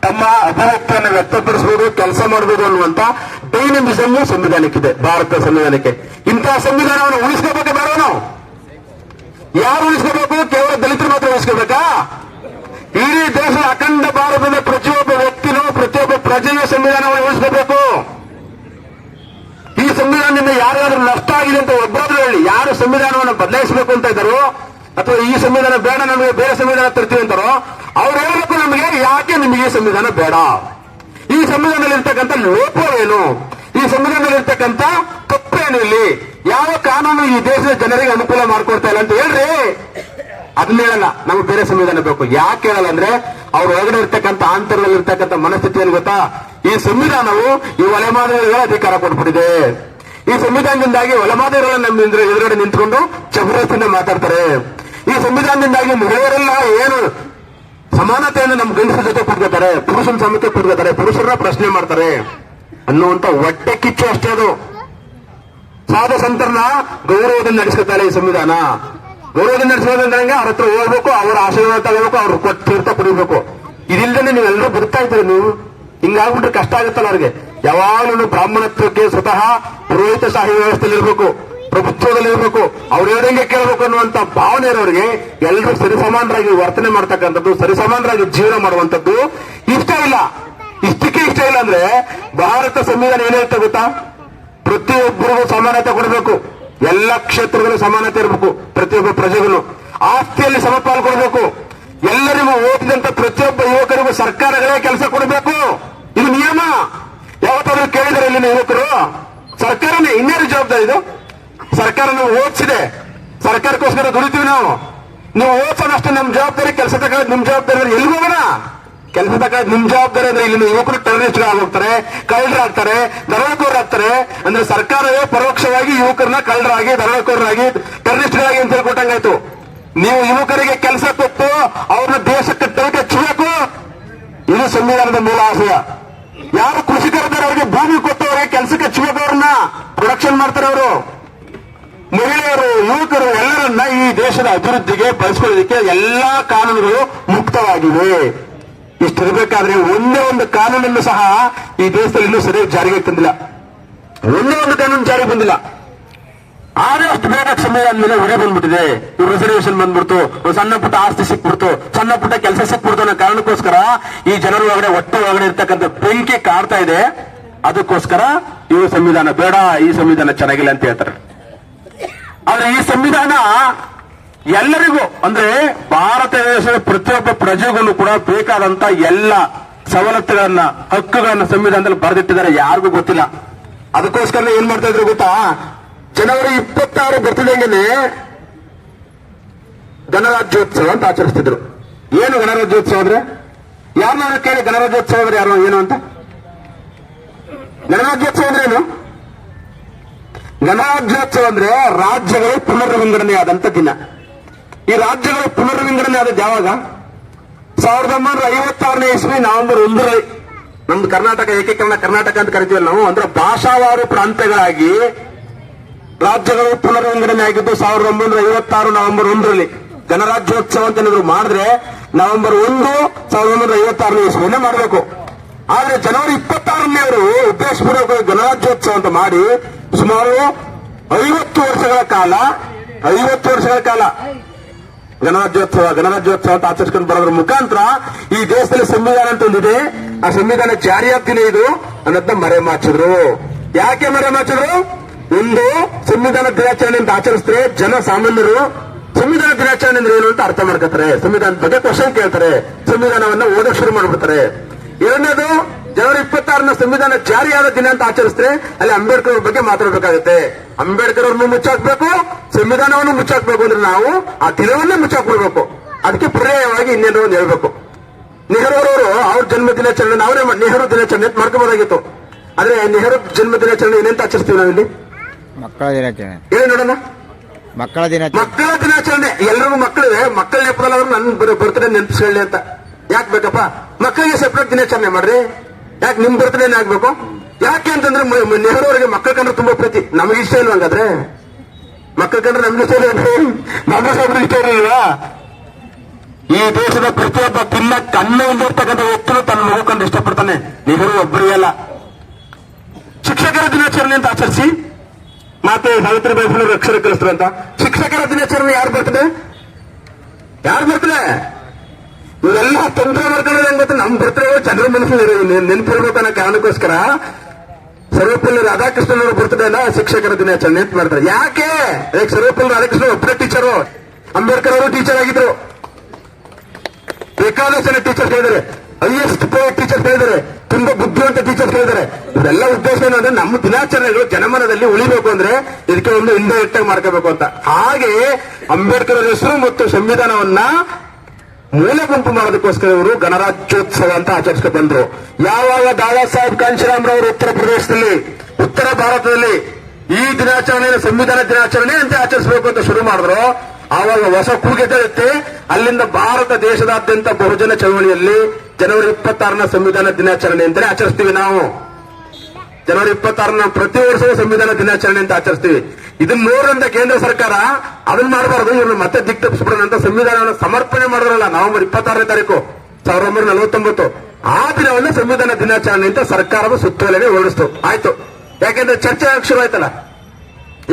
ತಮ್ಮ ಅಭಿವ್ಯಕ್ತಿಯನ್ನು ವ್ಯಕ್ತಪಡಿಸಬಹುದು ಕೆಲಸ ಮಾಡಬಹುದು ಅನ್ನುವಂತ ಡೈನಮಿಸಮ್ ಸಂವಿಧಾನಕ್ಕಿದೆ ಭಾರತ ಸಂವಿಧಾನಕ್ಕೆ. ಇಂತಹ ಸಂವಿಧಾನವನ್ನು ಉಳಿಸ್ಕೋಬೇಕು ಬೇಡ ನಾವು? ಯಾರು ಉಳಿಸ್ಕೋಬೇಕು? ಕೇವಲ ದಲಿತರು ಮಾತ್ರ ಉಳಿಸ್ಕೋಬೇಕಾ? ಇಡೀ ದೇಶದ ಅಖಂಡ ಭಾರತದ ಪ್ರತಿಯೊಬ್ಬ ವ್ಯಕ್ತಿನೂ ಪ್ರತಿಯೊಬ್ಬ ಪ್ರಜೆಯ ಸಂವಿಧಾನವನ್ನು ಉಳಿಸ್ಕೋಬೇಕು. ಈ ಸಂವಿಧಾನದಿಂದ ಯಾರಾದರೂ ನಷ್ಟ ಆಗಿದೆ ಅಂತ ಒಬ್ಬರಾದ್ರೂ ಹೇಳಿ. ಯಾರು ಸಂವಿಧಾನವನ್ನು ಬದಲಾಯಿಸಬೇಕು ಅಂತ ಇದ್ದಾರೋ, ಅಥವಾ ಈ ಸಂವಿಧಾನ ಬೇಡ, ನಮಗೆ ಬೇರೆ ಸಂವಿಧಾನ ತರ್ತೀವಿ ಅಂತಾರೋ, ಅವ್ರು ಹೇಳಬೇಕು ನಮಗೆ, ಯಾಕೆ ನಿಮಗೆ ಸಂವಿಧಾನ ಬೇಡ? ಈ ಸಂವಿಧಾನದಲ್ಲಿ ಇರ್ತಕ್ಕಂಥ ಲೋಪ ಏನು? ಈ ಸಂವಿಧಾನದಲ್ಲಿ ಇರ್ತಕ್ಕಂಥ ತಪ್ಪೇನು ಇಲ್ಲಿ? ಯಾವ ಕಾನೂನು ಈ ದೇಶದ ಜನರಿಗೆ ಅನುಕೂಲ ಮಾಡ್ಕೊಡ್ತಾ ಇಲ್ಲ ಅಂತ ಹೇಳ್ರಿ. ಅದನ್ನ ಹೇಳಲ್ಲ. ನಮ್ಗೆ ಬೇರೆ ಸಂವಿಧಾನ ಬೇಕು. ಯಾಕೆ ಹೇಳಲ್ಲ ಅಂದ್ರೆ ಅವ್ರ ಒಳಗಡೆ ಇರ್ತಕ್ಕಂಥ ಆಂತರದಲ್ಲಿ ಇರ್ತಕ್ಕಂಥ ಮನಸ್ಥಿತಿ ಏನು ಗೊತ್ತಾ? ಈ ಸಂವಿಧಾನವು ಈ ಒಲೆಮಾದರಿಗಳ ಅಧಿಕಾರ ಕೊಟ್ಬಿಟ್ಟಿದೆ. ಈ ಸಂವಿಧಾನದಿಂದಾಗಿ ಒಲೆಮಾದರಿಗಳ ನಮ್ಮ ಎದುರು- ಎದುರುಗಡೆ ನಿಂತ್ಕೊಂಡು ಚಬರಸ್ತಿಂದ ಮಾತಾಡ್ತಾರೆ. ಈ ಸಂವಿಧಾನದಿಂದಾಗಿ ಮಹಿಳೆಯರೆಲ್ಲ ಏನು ಸಮಾನತೆಯನ್ನು ನಮ್ಮ ಗಂಡಸರ ಜೊತೆ ಕೂತ್ಕೋತಾರೆ, ಪುರುಷನ ಸಮಕ್ಕೆ ಕೂತ್ಕೋತಾರೆ, ಪುರುಷರನ್ನ ಪ್ರಶ್ನೆ ಮಾಡ್ತಾರೆ ಅನ್ನುವಂತ ಹೊಟ್ಟೆ ಕಿಚ್ಚು ಅಷ್ಟೇ ಅದು. ಸಾಧ ಸಂತರನ್ನ ಗೌರವದಲ್ಲಿ ನಡೆಸುತ್ತಾರೆ ಈ ಸಂವಿಧಾನ. ಗೌರವದಲ್ಲಿ ನಡೆಸೋದಂದ್ರೆ ಅವ್ರ ಹತ್ರ ಹೋಗ್ಬೇಕು, ಅವರ ಆಶೀರ್ವಾದ ತಗೋಬೇಕು, ಅವ್ರ ಕೊಟ್ಟು ತೀರ್ಥ ಕುಡಿಬೇಕು ಇದಿಲ್ಲದೆ ನೀವೆಲ್ಲರೂ ಬರ್ತಾ ಇದ್ದೀರಿ ನೀವು. ಹಿಂಗಾಗ್ಬಿಟ್ರೆ ಕಷ್ಟ ಆಗುತ್ತಲ್ಲ ಅವ್ರಿಗೆ. ಯಾವಾಗಲೂ ಬ್ರಾಹ್ಮಣತ್ವಕ್ಕೆ ಸ್ವತಃ ಪುರೋಹಿತಶಾಹಿ ವ್ಯವಸ್ಥೆಯಲ್ಲಿ ಇರಬೇಕು, ಪ್ರಭುತ್ವದಲ್ಲಿ ಇರಬೇಕು. ಅವ್ರು ಹೇಳ್ದಂಗೆ ಕೇಳಬೇಕು ಅನ್ನುವಂತ ಭಾವನೆ ಇರೋರಿಗೆ ಎಲ್ಲರೂ ಸರಿಸಮಾನರಾಗಿ ವರ್ತನೆ ಮಾಡ್ತಕ್ಕಂಥದ್ದು, ಸರಿಸಮಾನರಾಗಿ ಜೀವನ ಮಾಡುವಂಥದ್ದು ಇಷ್ಟ ಇಲ್ಲ. ಇಷ್ಟಕ್ಕೆ ಇಷ್ಟ ಇಲ್ಲ ಅಂದ್ರೆ ಭಾರತ ಸಂವಿಧಾನ ಏನ್ ಹೇಳ್ತಾ ಗೊತ್ತಾ? ಪ್ರತಿಯೊಬ್ಬರಿಗೂ ಸಮಾನತೆ ಕೊಡಬೇಕು. ಎಲ್ಲ ಕ್ಷೇತ್ರಗಳು ಸಮಾನತೆ ಇರಬೇಕು ಪ್ರತಿಯೊಬ್ಬ ಪ್ರಜೆಗಳು ಆಸ್ತಿಯಲ್ಲಿ ಸಮಪಾಲು ಕೊಡಬೇಕು ಎಲ್ಲರಿಗೂ ಓದಿದಂತ ಪ್ರತಿಯೊಬ್ಬ ಯುವಕರಿಗೂ ಸರ್ಕಾರಗಳೇ ಕೆಲಸ ಕೊಡಬೇಕು. ಇದು ನಿಯಮ. ಯಾವತ್ತಾದ್ರೂ ಕೇಳಿದರೆ ಇಲ್ಲಿನ ಯುವಕರು? ಸರ್ಕಾರನೇ, ಇನ್ನೇನು ಜವಾಬ್ದಾರಿ ಇದು? ಸರ್ಕಾರ ನಾವು ಓದಿಸಿದೆ. ಸರ್ಕಾರಕ್ಕೋಸ್ಕರ ದುಡಿತೀವಿ ನಾವು. ನೀವು ಓದ್ಸೋದಷ್ಟೇ ನಮ್ಮ ಜವಾಬ್ದಾರಿ, ಕೆಲಸ ತಗೊಳ್ಳೋದು ನಿಮ್ ಜವಾಬ್ದಾರಿ. ಎಲ್ಲಿ ಹೋಗೋಣ? ಕೆಲಸ ತಗೊಳ್ಳೋದು ನಿಮ್ ಜವಾಬ್ದಾರಿ ಅಂದ್ರೆ ಇಲ್ಲಿ ಯುವಕರು ಟೆರರಿಸ್ಟ್ ಆಗೋಗ್ತಾರೆ ಕಳ್ಳರಾಗ್ತಾರೆ ದರೋಕೋರಾಗ್ತಾರೆ ಅಂದ್ರೆ ಸರ್ಕಾರವೇ ಪರೋಕ್ಷವಾಗಿ ಯುವಕರನ್ನ ಕಳ್ಳರಾಗಿ ದರೋಕೋರಾಗಿ ಟೆರರಿಸ್ಟ್ಗಳಾಗಿ ಅಂತ ಹೇಳ್ಕೊಟ್ಟಂಗಾಯ್ತು. ನೀವು ಯುವಕರಿಗೆ ಕೆಲಸ ಕೊಟ್ಟು ಅವ್ರನ್ನ ದೇಶಕ್ಕೆ ತಲೆ ಹಚ್ಚಬೇಕು ಇದು ಸಂವಿಧಾನದ ಮೂಲ ಆಶಯ. ಯಾರು ಕೃಷಿಕರಿದ್ದಾರೆ ಅವರಿಗೆ ಭೂಮಿ ಕೊಟ್ಟು ಅವರಿಗೆ ಕೆಲಸಕ್ಕೆ ಅವ್ರನ್ನ? ಪ್ರೊಡಕ್ಷನ್ ಮಾಡ್ತಾರೆ ಅವರು. ಮಹಿಳೆಯರು, ಯುವಕರು ಎಲ್ಲರನ್ನ ಈ ದೇಶದ ಅಭಿವೃದ್ಧಿಗೆ ಬಳಸ್ಕೊಳ್ಳೋದಕ್ಕೆ ಎಲ್ಲಾ ಕಾನೂನುಗಳು ಮುಕ್ತವಾಗಿವೆ. ಇಷ್ಟಿರಬೇಕಾದ್ರೆ ಒಂದೇ ಒಂದು ಕಾನೂನನ್ನು ಸಹ ಈ ದೇಶದಲ್ಲಿ ಇನ್ನೂ ಸರಿಯಾಗಿ ಜಾರಿಗೆ ತಂದಿಲ್ಲ. ಒಂದೇ ಒಂದು ಕಾನೂನು ಜಾರಿಗೆ ಬಂದಿಲ್ಲ. ಆದಷ್ಟು ಬೇಗ ಸಮಯ ಮೇಲೆ ಹೊರೆ ಬಂದ್ಬಿಟ್ಟಿದೆ. ಇವ್ರು ರಿಸರ್ವೇಷನ್ ಬಂದ್ಬಿಡ್ತು ಸಣ್ಣ ಪುಟ್ಟ ಆಸ್ತಿ ಸಿಕ್ಬಿಡ್ತು, ಸಣ್ಣ ಪುಟ್ಟ ಕೆಲಸ ಸಿಕ್ಬಿಡ್ತು ಅನ್ನೋ ಕಾರಣಕ್ಕೋಸ್ಕರ ಈ ಜನರ ಒಳಗಡೆ ಹೊಟ್ಟೆ ಒಳಗಡೆ ಇರ್ತಕ್ಕಂಥ ಬೆಂಕಿ ಕಾಡ್ತಾ ಇದೆ. ಅದಕ್ಕೋಸ್ಕರ ಇವರು ಸಂವಿಧಾನ ಬೇಡ, ಈ ಸಂವಿಧಾನ ಚೆನ್ನಾಗಿಲ್ಲ ಅಂತ ಹೇಳ್ತಾರೆ. ಆದ್ರೆ ಈ ಸಂವಿಧಾನ ಎಲ್ಲರಿಗೂ, ಅಂದ್ರೆ ಭಾರತ ದೇಶದ ಪ್ರತಿಯೊಬ್ಬ ಪ್ರಜೆಗಳು ಕೂಡ ಬೇಕಾದಂತ ಎಲ್ಲ ಸವಲತ್ತುಗಳನ್ನ, ಹಕ್ಕುಗಳನ್ನ ಸಂವಿಧಾನದಲ್ಲಿ ಬರೆದಿಟ್ಟಿದ್ದಾರೆ, ಯಾರಿಗೂ ಗೊತ್ತಿಲ್ಲ. ಅದಕ್ಕೋಸ್ಕರ ಏನ್ ಮಾಡ್ತಾ ಇದ್ರು ಗೊತ್ತಾ? ಜನವರಿ ಇಪ್ಪತ್ತಾರು ಬರ್ತಿದಂಗೆನೆ ಗಣರಾಜ್ಯೋತ್ಸವ ಅಂತ ಆಚರಿಸ್ತಿದ್ರು. ಏನು ಗಣರಾಜ್ಯೋತ್ಸವ ಅಂದ್ರೆ? ಯಾರನ್ನ ಕೇಳಿ ಗಣರಾಜ್ಯೋತ್ಸವ ಅಂದ್ರೆ ಯಾರು, ಏನು ಅಂತ? ಗಣರಾಜ್ಯೋತ್ಸವ ಅಂದ್ರೆ ಏನು? ಗಣರಾಜ್ಯೋತ್ಸವ ಅಂದ್ರೆ ರಾಜ್ಯಗಳು ಪುನರ್ ಆದಂತ ದಿನ. ಈ ರಾಜ್ಯಗಳ ಪುನರ್ವಿಂಗಡಣೆ ಆದದ್ದು ಯಾವಾಗ? ಸಾವಿರದ ಒಂಬೈನೂರ ಐವತ್ತಾರನೇ ಇಸ್ವಿ ನವೆಂಬರ್ ಒಂದರಲ್ಲಿ. ನಮ್ದು ಕರ್ನಾಟಕ, ಏಕೀಕರಣ ಕರ್ನಾಟಕ ಅಂತ ಕರಿತೀವಲ್ಲ ನಾವು? ಅಂದ್ರೆ ಭಾಷಾವಾರು ಪ್ರಾಂತ್ಯಗಳಾಗಿ ರಾಜ್ಯಗಳು ಪುನರ್ವಿಂಗಡಣೆ ಆಗಿದ್ದು ಸಾವಿರದ ಒಂಬೈನೂರ ಐವತ್ತಾರು ನವೆಂಬರ್ ಒಂದರಲ್ಲಿ. ಗಣರಾಜ್ಯೋತ್ಸವ ಅಂತ ಏನಾದ್ರು ಮಾಡಿದ್ರೆ ನವೆಂಬರ್ ಒಂದು, ಸಾವಿರದ ಒಂಬೈನೂರ ಐವತ್ತಾರನೇ ಇಸ್ವಿನೇ ಮಾಡಬೇಕು. ಆದ್ರೆ ಜನವರಿ ಇಪ್ಪತ್ತಾರನೇ ಅವರು ಉದ್ದೇಶಪೂರ್ವಕ ಗಣರಾಜ್ಯೋತ್ಸವ ಅಂತ ಮಾಡಿ ಸುಮಾರು ಐವತ್ತು ವರ್ಷಗಳ ಕಾಲ, ಐವತ್ತು ವರ್ಷಗಳ ಕಾಲ ಗಣರಾಜ್ಯೋತ್ಸವ ಗಣರಾಜ್ಯೋತ್ಸವ ಅಂತ ಆಚರಿಸ್ಕೊಂಡು ಬರೋದ್ರ ಮುಖಾಂತರ ಈ ದೇಶದಲ್ಲಿ ಸಂವಿಧಾನ ಅಂತ ಒಂದಿದೆ. ಆ ಸಂವಿಧಾನ ಜಾರಿಯಾಗ್ತೀನಿ ಇದು. ಅನ್ನೋದನ್ನ ಮರೆಮಾಚಿದ್ರು ಯಾಕೆ ಮರೆಮಾಚಿದ್ರು ಒಂದು, ಸಂವಿಧಾನ ದಿನಾಚರಣೆ ಅಂತ ಆಚರಿಸಿದ್ರೆ ಜನ ಸಾಮಾನ್ಯರು ಸಂವಿಧಾನ ದಿನಾಚರಣೆ ಅಂದ್ರೆ ಏನು ಅಂತ ಅರ್ಥ ಮಾಡ್ಕೊತಾರೆ. ಸಂವಿಧಾನದ ಬಗ್ಗೆ ಕ್ವಶನ್ ಕೇಳ್ತಾರೆ. ಸಂವಿಧಾನವನ್ನ ಓದಕ್ ಶುರು ಮಾಡ್ಬಿಡ್ತಾರೆ. ಎರಡನೇದು ಜನವರಿ ಇಪ್ಪತ್ತಾರನ ಸಂವಿಧಾನ ಜಾರಿಯಾದ ದಿನ ಅಂತ ಆಚರಿಸಿದ್ರೆ ಅಲ್ಲಿ ಅಂಬೇಡ್ಕರ್ ಅವ್ರ ಬಗ್ಗೆ ಮಾತಾಡಬೇಕಾಗುತ್ತೆ. ಅಂಬೇಡ್ಕರ್ ಅವ್ರನ್ನು ಮುಚ್ಚಾಕ್ಬೇಕು ಸಂವಿಧಾನವನ್ನು ಮುಚ್ಚಾಕ್ಬೇಕು ಅಂದ್ರೆ ನಾವು ಆ ದಿನವನ್ನೇ ಮುಚ್ಚಾಕ್ಬಿಡ್ಬೇಕು. ಅದಕ್ಕೆ ಪರ್ಯಾಯವಾಗಿ ಇನ್ನೇನೋ ಒಂದು ಹೇಳ್ಬೇಕು. ನೆಹರು ಅವರು ಅವ್ರ ಜನ್ಮ ದಿನಾಚರಣೆ ಅವರೇ ನೆಹರು ದಿನಾಚರಣೆ ಅಂತ ಮಾಡ್ಕೋಬಹುದಾಗಿತ್ತು ಆದ್ರೆ ನೆಹರು ಜನ್ಮ ದಿನಾಚರಣೆ ಏನಂತ ಆಚರಿಸ್ತೀವಿ ನಾವಿಲ್ಲಿ? ಮಕ್ಕಳ ದಿನಾಚರಣೆ. ಹೇಳಿ ನೋಡೋಣ. ಮಕ್ಕಳ ದಿನಾಚರಣೆ. ಮಕ್ಕಳ ದಿನಾಚರಣೆ. ಎಲ್ಲರಿಗೂ ಮಕ್ಕಳಿವೆ ಮಕ್ಕಳ ನೆಪದಲ್ಲಿ ಅವ್ರು ನನ್ನ ಬರ್ತಡೇ ನೆನಪಿಸ್ಕೊಳ್ಳಿ ಅಂತ. ಯಾಕೆ ಬೇಕಪ್ಪ? ಮಕ್ಕಳಿಗೆ ಸೆಪ್ರೇಟ್ ದಿನಾಚರಣೆ ಮಾಡ್ರಿ. ಯಾಕೆ ನಿಮ್ ಬರ್ತಡೇನೆ ಆಗ್ಬೇಕು? ಯಾಕೆ ಅಂತಂದ್ರೆ ನೆಹರು ಅವರಿಗೆ ಮಕ್ಕಳ ಕಂಡ್ರೆ ತುಂಬಾ ಪ್ರೀತಿ. ನಮಗೆ ಇಷ್ಟ ಇಲ್ವಾ ಹಂಗಾದ್ರೆ? ಮಕ್ಕಳ ಕಂಡ್ರೆ ನಮ್ಗೆ ಇಷ್ಟ ಇಲ್ಲ ನಮ್ಗೆ ಇಷ್ಟ ಇರಲಿಲ್ವಾ? ಈ ದೇಶದ ಪ್ರತಿಯೊಬ್ಬ ತಿನ್ನ ಕಣ್ಣ ಹೊಂದಿರ್ತಕ್ಕಂಥ ವ್ಯಕ್ತಿಗಳು ತನ್ನ ಮಗು ಕಂಡು ಇಷ್ಟಪಡ್ತಾನೆ. ನೆಹರು ಒಬ್ಬರಿಗೆ ಅಲ್ಲ. ಶಿಕ್ಷಕರ ದಿನಾಚರಣೆ ಅಂತ ಆಚರಿಸಿ ಮಾತೆ ಸಾವಿತ್ರಿಬಾಯಿ ಫುಲ್ ಅಕ್ಷರ ಕಲಿಸ್ತಾರೆ ಅಂತ. ಶಿಕ್ಷಕರ ದಿನಾಚರಣೆ ಯಾರು ಬರ್ತದೆ? ಯಾರು ಬರ್ತದೆ? ಇವರೆಲ್ಲ ತೊಂದರೆ ಮಾಡ್ಕೊಳ್ಳೋದು ಗೊತ್ತ? ನಮ್ಮ ನಮ್ ಬರ್ತದೆ ಚಂದ್ರ ಮನಸ್ಸಲ್ಲಿ ನೆನಪಿರ್ಬೇಕು ಅನ್ನೋ ಕಾರಣಕ್ಕೋಸ್ಕರ ಸರ್ವಪಲ್ಲಿ ರಾಧಾಕೃಷ್ಣನ್ ಅವರು ಬರ್ತದೆ ಅಲ್ಲ ಶಿಕ್ಷಕರ ದಿನಾಚರಣೆ ಅಂತ ಮಾಡ್ತಾರೆ. ಯಾಕೆ? ಯಾಕೆ ಸರ್ವಪಲ್ಲಿ ರಾಧಾಕೃಷ್ಣ ಒಬ್ಬರೇ ಟೀಚರು ಅಂಬೇಡ್ಕರ್ ಅವರು ಟೀಚರ್ ಆಗಿದ್ರು ಬೇಕಾದಷ್ಟು ಟೀಚರ್ ಟೀಚರ್ಸ್ ಹೈಯೆಸ್ಟ್ ಟೀಚರ್ಸ್ ಹೇಳಿದ್ದಾರೆ ತುಂಬಾ ಬುದ್ಧಿವಂತ ಟೀಚರ್ ಹೇಳಿದ್ದಾರೆ ಇದೆಲ್ಲ ಉದ್ದೇಶ ಏನಂದ್ರೆ ನಮ್ಮ ದಿನಾಚರಣೆಗಳು ಜನಮನದಲ್ಲಿ ಉಳಿಬೇಕು ಅಂದ್ರೆ ಇದಕ್ಕೆ ಒಂದು ಇಂಡೈರೆಕ್ಟ್ ಆಗಿ ಮಾಡ್ಕೋಬೇಕು ಅಂತ. ಹಾಗೆ ಅಂಬೇಡ್ಕರ್ ಹೆಸರು ಮತ್ತು ಸಂವಿಧಾನವನ್ನ ಮೂಲ ಗುಂಪು ಮಾಡೋದಕ್ಕೋಸ್ಕರ ಇವರು ಗಣರಾಜ್ಯೋತ್ಸವ ಅಂತ ಆಚರಿಸ್ಕೊಂಡು ಬಂದ್ರು. ಯಾವಾಗ ದಾದಾ ಸಾಹೇಬ್ ಕಾಂಶಿರಾಮ್ ರವರು ಉತ್ತರ ಪ್ರದೇಶದಲ್ಲಿ, ಉತ್ತರ ಭಾರತದಲ್ಲಿ ಈ ದಿನಾಚರಣೆ ಸಂವಿಧಾನ ದಿನಾಚರಣೆ ಅಂತ ಆಚರಿಸಬೇಕು ಅಂತ ಶುರು ಮಾಡಿದ್ರು, ಆವಾಗ ಹೊಸ ಕೂಗೆದ್ದಳುತ್ತೆ ಅಲ್ಲಿಂದ ಭಾರತ ದೇಶದಾದ್ಯಂತ ಬಹುಜನ ಚಳವಳಿಯಲ್ಲಿ ಜನವರಿ ಇಪ್ಪತ್ತಾರನ ಸಂವಿಧಾನ ದಿನಾಚರಣೆ ಅಂತಲೇ ಆಚರಿಸ್ತೀವಿ ನಾವು. ಜನವರಿ ಇಪ್ಪತ್ತಾರನ ಪ್ರತಿ ವರ್ಷವೂ ಸಂವಿಧಾನ ದಿನಾಚರಣೆ ಅಂತ ಆಚರಿಸ್ತೀವಿ. ಇದನ್ನ ನೋಡಿದಂತ ಕೇಂದ್ರ ಸರ್ಕಾರ ಅದನ್ನ ಮಾಡಬಾರ್ದು, ಇವ್ರನ್ನ ಮತ್ತೆ ದಿಕ್ ಅಂತ ಸಂವಿಧಾನವನ್ನು ಸಮರ್ಪಣೆ ಮಾಡಿದ್ರಲ್ಲ, ನವೆಂಬರ್ ಇಪ್ಪತ್ತಾರನೇ ತಾರೀಕು, ಸಾವಿರದ ಒಂಬೈನೂರ ನಲವತ್ತೊಂಬತ್ತು. ಆ ದಿನವನ್ನು ಸಂವಿಧಾನ ದಿನಾಚರಣೆ ಅಂತ ಸರ್ಕಾರವು ಸುತ್ತೋಲೆಗೆ ಹೊರಡಿಸ್ತು. ಆಯ್ತು. ಯಾಕೆಂದ್ರೆ ಚರ್ಚೆ ಶುರು ಆಯ್ತಲ್ಲ?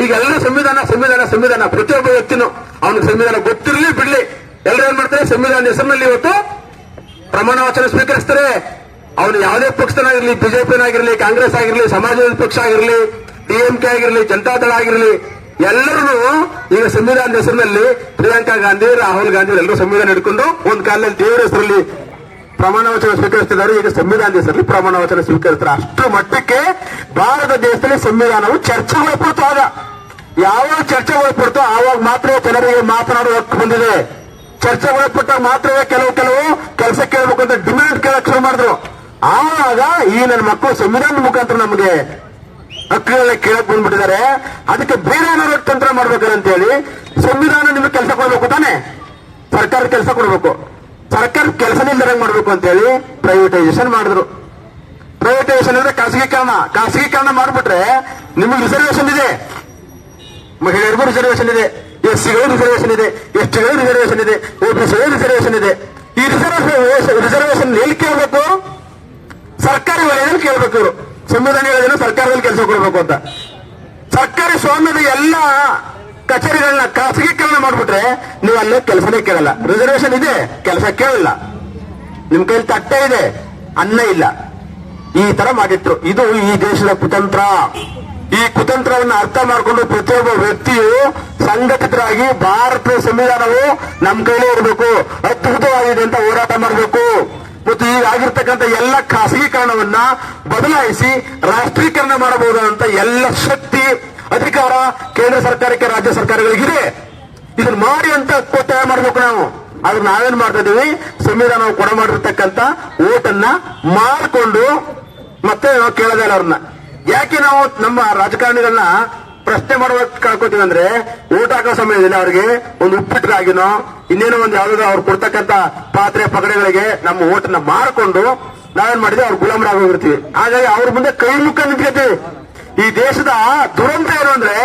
ಈಗ ಎಲ್ಲರೂ ಸಂವಿಧಾನ ಸಂವಿಧಾನ ಸಂವಿಧಾನ. ಪ್ರತಿಯೊಬ್ಬ ವ್ಯಕ್ತಿನೂ ಅವನಿಗೆ ಸಂವಿಧಾನ ಗೊತ್ತಿರಲಿ, ಬಿಡ್ಲಿ. ಎಲ್ಲರೂ ಏನ್ ಮಾಡ್ತಾರೆ? ಸಂವಿಧಾನ ಹೆಸರಿನಲ್ಲಿ ಇವತ್ತು ಪ್ರಮಾಣ ವಚನ ಸ್ವೀಕರಿಸ್ತಾರೆ. ಅವನು ಯಾವುದೇ ಪಕ್ಷದನಾಗಿರ್ಲಿ ಬಿಜೆಪಿನಾಗಿರ್ಲಿ ಕಾಂಗ್ರೆಸ್ ಆಗಿರ್ಲಿ ಸಮಾಜವಾದಿ ಪಕ್ಷ ಆಗಿರ್ಲಿ ಡಿಎಂಕೆ ಆಗಿರ್ಲಿ ಜನತಾದಳ ಆಗಿರ್ಲಿ ಎಲ್ಲರೂ ಈಗ ಸಂವಿಧಾನದ ಹೆಸರಿನಲ್ಲಿ ಪ್ರಿಯಾಂಕಾ ಗಾಂಧಿ, ರಾಹುಲ್ ಗಾಂಧಿ ಎಲ್ಲರೂ ಸಂವಿಧಾನ ಹಿಡ್ಕೊಂಡು ಒಂದು ಕಾಲದಲ್ಲಿ ದೇವರ ಹೆಸರಲ್ಲಿ ಪ್ರಮಾಣ ವಚನ ಸ್ವೀಕರಿಸ್ತಿದ್ದಾರೆ. ಈಗ ಸಂವಿಧಾನದ ಹೆಸರಲ್ಲಿ ಪ್ರಮಾಣ ವಚನ ಸ್ವೀಕರಿಸ್ತಾರೆ. ಅಷ್ಟು ಮಟ್ಟಕ್ಕೆ ಭಾರತ ದೇಶದಲ್ಲಿ ಸಂವಿಧಾನವು ಚರ್ಚೆ ಒಳಪಡ್ತಾಗ ಯಾವಾಗ ಚರ್ಚೆ ಒಳಪಡ್ತೋ ಆವಾಗ ಮಾತ್ರ ಜನರಿಗೆ ಮಾತನಾಡುವ ಹಕ್ಕು ಬಂದಿದೆ. ಚರ್ಚೆ ಒಳಪಟ್ಟಾಗ ಮಾತ್ರವೇ ಕೆಲವು ಕೆಲವು ಕೆಲಸ ಕೇಳಬೇಕು ಅಂತ ಡಿಮ್ಯಾಂಡ್ ಕೇಳಕ್ ಶುರು ಮಾಡಿದ್ರು. ಆವಾಗ ಈ ನನ್ನ ಮಕ್ಕಳು ಸಂವಿಧಾನದ ಮುಖಾಂತರ ನಮಗೆ ಹಕ್ಕುಗಳನ್ನ ಕೇಳಕ್ ಬಂದ್ಬಿಟ್ಟಿದ್ದಾರೆ. ಅದಕ್ಕೆ ಬೇರೆ ಏನಾದ್ರು ತಂತ್ರ ಅಂತ ಹೇಳಿ ಸಂವಿಧಾನ ನಿಮಗೆ ಕೆಲಸ ಕೊಡ್ಬೇಕು ತಾನೆ? ಸರ್ಕಾರ ಕೆಲಸ ಕೊಡ್ಬೇಕು. ಸರ್ಕಾರ ಕೆಲಸದಿಂದ ನಿಲ್ದಂಗ್ ಮಾಡ್ಬೇಕು ಅಂತ ಹೇಳಿ ಪ್ರೈವೇಟೈಸೇಷನ್ ಮಾಡಿದ್ರು. ಪ್ರೈವೇಟೈಸೇಷನ್ ಅಂದ್ರೆ ಖಾಸಗೀಕರಣ. ಖಾಸಗೀಕರಣ ಮಾಡ್ಬಿಟ್ರೆ ನಿಮಗೆ ರಿಸರ್ವೇಶನ್ ಇದೆ. ಮಹಿಳೆಯರಿಗೂ ರಿಸರ್ವೇಶನ್ ಇದೆ. ಎಸ್ ಸಿಗಳು ರಿಸರ್ವೇಶನ್ ಇದೆ. ಎಸ್ ಟಿಗಳು ರಿಸರ್ವೇಶನ್ ಇದೆ ಒಬಿಸಿಗಳು ರಿಸರ್ವೇಶನ್ ಇದೆ. ಈ ರಿಸರ್ವೇಶನ್ ರಿಸರ್ವೇಶನ್ ಎಲ್ಲಿ ಕೇಳಬೇಕು ಸರ್ಕಾರಿ ವಲಯದಲ್ಲಿ ಕೇಳಬೇಕು ಇವರು? ಸಂವಿಧಾನ ಸರ್ಕಾರದಲ್ಲಿ ಕೆಲಸ ಕೊಡಬೇಕು ಅಂತ. ಸರ್ಕಾರಿ ಸ್ವಾಮ್ಯದ ಎಲ್ಲ ಕಚೇರಿಗಳನ್ನ ಖಾಸಗೀಕರಣ ಮಾಡ್ಬಿಟ್ರೆ ನೀವು ಅಲ್ಲೇ ಕೆಲಸನೇ ಕೇಳಲ್ಲ. ರಿಸರ್ವೇಶನ್ ಇದೆ, ಕೆಲಸ ಕೇಳಲ್ಲ. ನಿಮ್ ಕೈಲಿ ತಟ್ಟೆ ಇದೆ, ಅನ್ನ ಇಲ್ಲ. ಈ ತರ ಮಾಡಿಟ್ರು ಇದು ಈ ದೇಶದ ಕುತಂತ್ರ. ಈ ಕುತಂತ್ರವನ್ನ ಅರ್ಥ ಮಾಡಿಕೊಂಡು ಪ್ರತಿಯೊಬ್ಬ ವ್ಯಕ್ತಿಯು ಸಂಘಟಿತರಾಗಿ ಭಾರತದ ಸಂವಿಧಾನವು ನಮ್ಮ ಕೈಲೇ ಇರಬೇಕು. ಅದ್ಭುತವಾಗಿದೆ ಅಂತ ಹೋರಾಟ ಮಾಡಬೇಕು. ಮತ್ತು ಈಗ ಆಗಿರ್ತಕ್ಕಂಥ ಎಲ್ಲ ಖಾಸಗೀಕರಣವನ್ನ ಬದಲಾಯಿಸಿ ರಾಷ್ಟ್ರೀಕರಣ ಮಾಡಬಹುದಾದಂತ ಎಲ್ಲ ಶಕ್ತಿ, ಅಧಿಕಾರ ಕೇಂದ್ರ ಸರ್ಕಾರಕ್ಕೆ ರಾಜ್ಯ ಸರ್ಕಾರಗಳಿಗಿದೆ. ಇದನ್ನ ಮಾಡಿ ಅಂತ ಒತ್ತಾಯ ಮಾಡ್ಬೇಕು ನಾವು. ಆದ್ರೆ ನಾವೇನ್ ಮಾಡ್ತಾ ಇದೀವಿ ಸಂವಿಧಾನ ಕೊಡ ಮಾಡಿರ್ತಕ್ಕಂಥ ಓಟನ್ನ ಮಾಡಿಕೊಂಡು ಮತ್ತೆ ನಾವು ಕೇಳೋದೇ ಇಲ್ಲ ಅವ್ರನ್ನ. ಯಾಕೆ ನಾವು ನಮ್ಮ ರಾಜಕಾರಣಿಗಳನ್ನ ಪ್ರಶ್ನೆ ಮಾಡುವ ಕಳ್ಕೊತೀವಿ ಅಂದ್ರೆ ಓಟ್ ಹಾಕೋ ಸಮಯದಲ್ಲಿ ಅವ್ರಿಗೆ ಒಂದು ಉಪ್ಪಿಟ್ಟಿಗಾಗಿನೋ ಇನ್ನೇನೋ ಒಂದು ಯಾವ್ದಾದ್ರು ಅವ್ರು ಕೊಡ್ತಕ್ಕಂತ ಪಾತ್ರೆ ಪಗಡೆಗಳಿಗೆ ನಮ್ಮ ಓಟನ್ನ ಮಾರ್ಕೊಂಡು ನಾವೇನ್ ಮಾಡಿದ್ವಿ, ಅವ್ರು ಗುಲಾಮರಾಗಿ ಹೋಗಿರ್ತೀವಿ. ಹಾಗಾಗಿ ಅವ್ರ ಮುಂದೆ ಕೈ ಮುಖ ನಿಂತ್ಕೊತೀವಿ. ಈ ದೇಶದ ದುರಂತ ಏನು ಅಂದ್ರೆ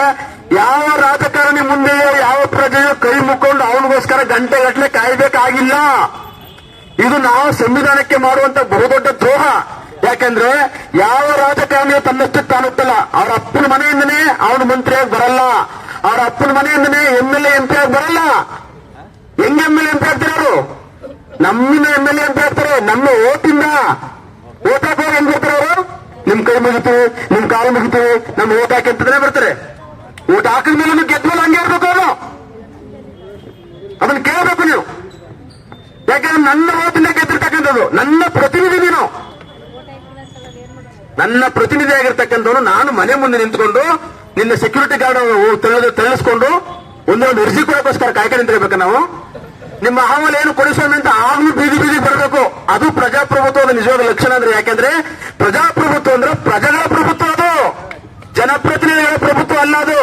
ಯಾವ ರಾಜಕಾರಣಿ ಮುಂದೆ ಯಾವ ಪ್ರಜೆಯು ಕೈ ಮುಕ್ಕೊಂಡು ಅವನಿಗೋಸ್ಕರ ಗಂಟೆ ಗಟ್ಟಲೆ ಕಾಯ್ಬೇಕಾಗಿಲ್ಲ. ಇದು ನಾವು ಸಂವಿಧಾನಕ್ಕೆ ಮಾಡುವಂತ ಬಹುದೊಡ್ಡ ದ್ರೋಹ. ಯಾಕಂದ್ರೆ ಯಾವ ರಾಜಕಾರಣಿ ತನ್ನಷ್ಟು ತಾನುತ್ತಲ್ಲ ಅವ್ರ ಅಪ್ಪನ ಮನೆಯಿಂದನೇ ಅವನ ಮಂತ್ರಿಯಾಗಿ ಬರಲ್ಲ. ಅವ್ರ ಅಪ್ಪನ ಮನೆಯಿಂದನೇ ಎಂ ಎಲ್ ಎಂ ಪಿ ಆಗಿ ಬರಲ್ಲ. ಹೆಂಗ್ ಎಂ ಎಲ್ ಎಂ ಪಿ ಆಗ್ತಾರೆ ಅವರು? ನಮ್ಮಿಂದ ಎಂ ಎಲ್ ಎ ಅಂತ ಆಗ್ತಾರೆ ನಮ್ಮ ಓಟಿಂದ. ಓಟ್ ಹಾಕುವಾಗ ಹೆಂಗ್ ಬರ್ತಾರೆ ಅವರು? ನಿಮ್ ಕೈ ಮುಗಿತೀವಿ, ನಿಮ್ ಕಾಲು ಮುಗಿತೀವಿ, ನಮ್ಮ ಓಟ್ ಹಾಕಿ ಅಂತಾನೆ ಬರ್ತಾರೆ. ಓಟ್ ಹಾಕಿದ ಮೇಲೆ ಗೆದ್ಮೇಲೆ ಹಂಗೆ ಇರ್ಬೇಕು ಅವನು. ಅದನ್ನ ಕೇಳಬೇಕು ನೀವು. ಯಾಕಂದ್ರೆ ನನ್ನ ಓಟಿಂದ ಗೆದ್ದಿರ್ತಕ್ಕಂಥದ್ದು, ನನ್ನ ಪ್ರತಿನಿಧಿ ನೀನು. ನನ್ನ ಪ್ರತಿನಿಧಿ ಆಗಿರ್ತಕ್ಕಂಥವನು ನಾನು ಮನೆ ಮುಂದೆ ನಿಂತ್ಕೊಂಡು ನಿನ್ನ ಸೆಕ್ಯೂರಿಟಿ ಗಾರ್ಡ್ ತೆಳೆದು ತೆಳಿಸ್ಕೊಂಡು ಒಂದೇ ಒಂದು ಅರ್ಜಿ ಕೊಡೋಕ್ಕೋಸ್ಕರ ನಿಂತಿರ್ಬೇಕು ನಾವು. ನಿಮ್ಮ ಅಹವಾಲು ಏನು ಕೊಡಿಸೋಣ ಅಂತ ಆಗ್ಲೂ ಬೀದಿ ಬೀದಿ ಬರಬೇಕು. ಅದು ಪ್ರಜಾಪ್ರಭುತ್ವದ ನಿಜವಾದ ಲಕ್ಷಣ ಅಂದ್ರೆ ಯಾಕೆಂದ್ರೆ ಪ್ರಜಾಪ್ರಭುತ್ವ ಅಂದ್ರೆ ಪ್ರಜೆಗಳ ಪ್ರಭುತ್ವ ಅದು. ಜನಪ್ರತಿನಿಧಿಗಳ ಪ್ರಭುತ್ವ ಅಲ್ಲ ಅದು.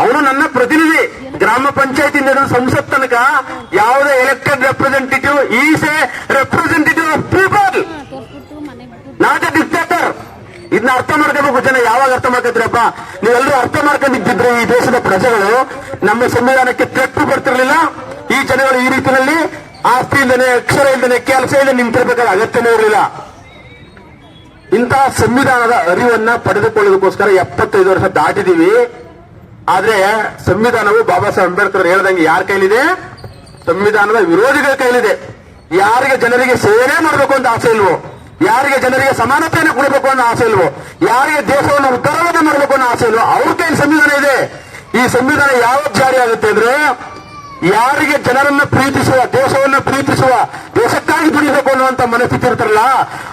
ಅವನು ನನ್ನ ಪ್ರತಿನಿಧಿ. ಗ್ರಾಮ ಪಂಚಾಯತಿಯಿಂದ ಸಂಸತ್ ತನಕ ಯಾವುದೇ elected representative is a representative of people not a dictator ಇದನ್ನ ಅರ್ಥ ಮಾಡ್ಕೋಬೇಕು ಜನ, ಯಾವಾಗ ಅರ್ಥ ಮಾಡ್ಕೊತೀರಪ್ಪ? ನೀವೆಲ್ಲರೂ ಅರ್ಥ ಮಾಡ್ಕೊಂಡಿದ್ದಿದ್ರೆ ಈ ದೇಶದ ಪ್ರಜೆಗಳು ನಮ್ಮ ಸಂವಿಧಾನಕ್ಕೆ ತೆಪ್ಪು ಬರ್ತಿರ್ಲಿಲ್ಲ ಈ ಜನಗಳು ಈ ರೀತಿಯಲ್ಲಿ ಆಸ್ತಿ ಇಲ್ಲದೆ ಅಕ್ಷರ ಇಲ್ಲದೆ ಕೆಲಸ ಇಲ್ಲದೆ ನಿಂತಿರ್ಬೇಕಾದ ಅಗತ್ಯನೇ ಇರಲಿಲ್ಲ. ಇಂತಹ ಸಂವಿಧಾನದ ಅರಿವನ್ನ ಪಡೆದುಕೊಳ್ಳೋದಕ್ಕೋಸ್ಕರ ಎಪ್ಪತ್ತೈದು ವರ್ಷ ದಾಟಿದೀವಿ ಆದ್ರೆ ಸಂವಿಧಾನವು ಬಾಬಾ ಸಾಹೇಬ್ ಅಂಬೇಡ್ಕರ್ ಹೇಳ್ದಂಗೆ ಯಾರ ಕೈಲಿದೆ? ಸಂವಿಧಾನದ ವಿರೋಧಿಗಳ ಕೈಲಿದೆ. ಯಾರಿಗೆ ಜನರಿಗೆ ಸೇವೆ ಮಾಡಬೇಕು ಅಂತ ಆಸೆ ಇಲ್ವೋ? ಯಾರಿಗೆ ಜನರಿಗೆ ಸಮಾನತೆಯನ್ನು ಕೊಡಬೇಕು ಅನ್ನೋ ಆಸೆ ಇಲ್ವೋ? ಯಾರಿಗೆ ದೇಶವನ್ನು ಉತ್ತರವಾಗಿ ಮಾಡಬೇಕು ಅನ್ನೋ ಆಸೆ ಇಲ್ವೋ? ಅವ್ರ ಸಂವಿಧಾನ ಇದೆ. ಈ ಸಂವಿಧಾನ ಯಾವತ್ತು ಜಾರಿ ಆಗುತ್ತೆ ಅಂದ್ರೆ, ಯಾರಿಗೆ ಜನರನ್ನು ಪ್ರೀತಿಸುವ, ದೇಶವನ್ನು ಪ್ರೀತಿಸುವ, ದೇಶಕ್ಕಾಗಿ ದುಡಿಬೇಕು ಅನ್ನುವಂತ ಮನಸ್ಥಿತಿ ಇರ್ತಾರಲ್ಲ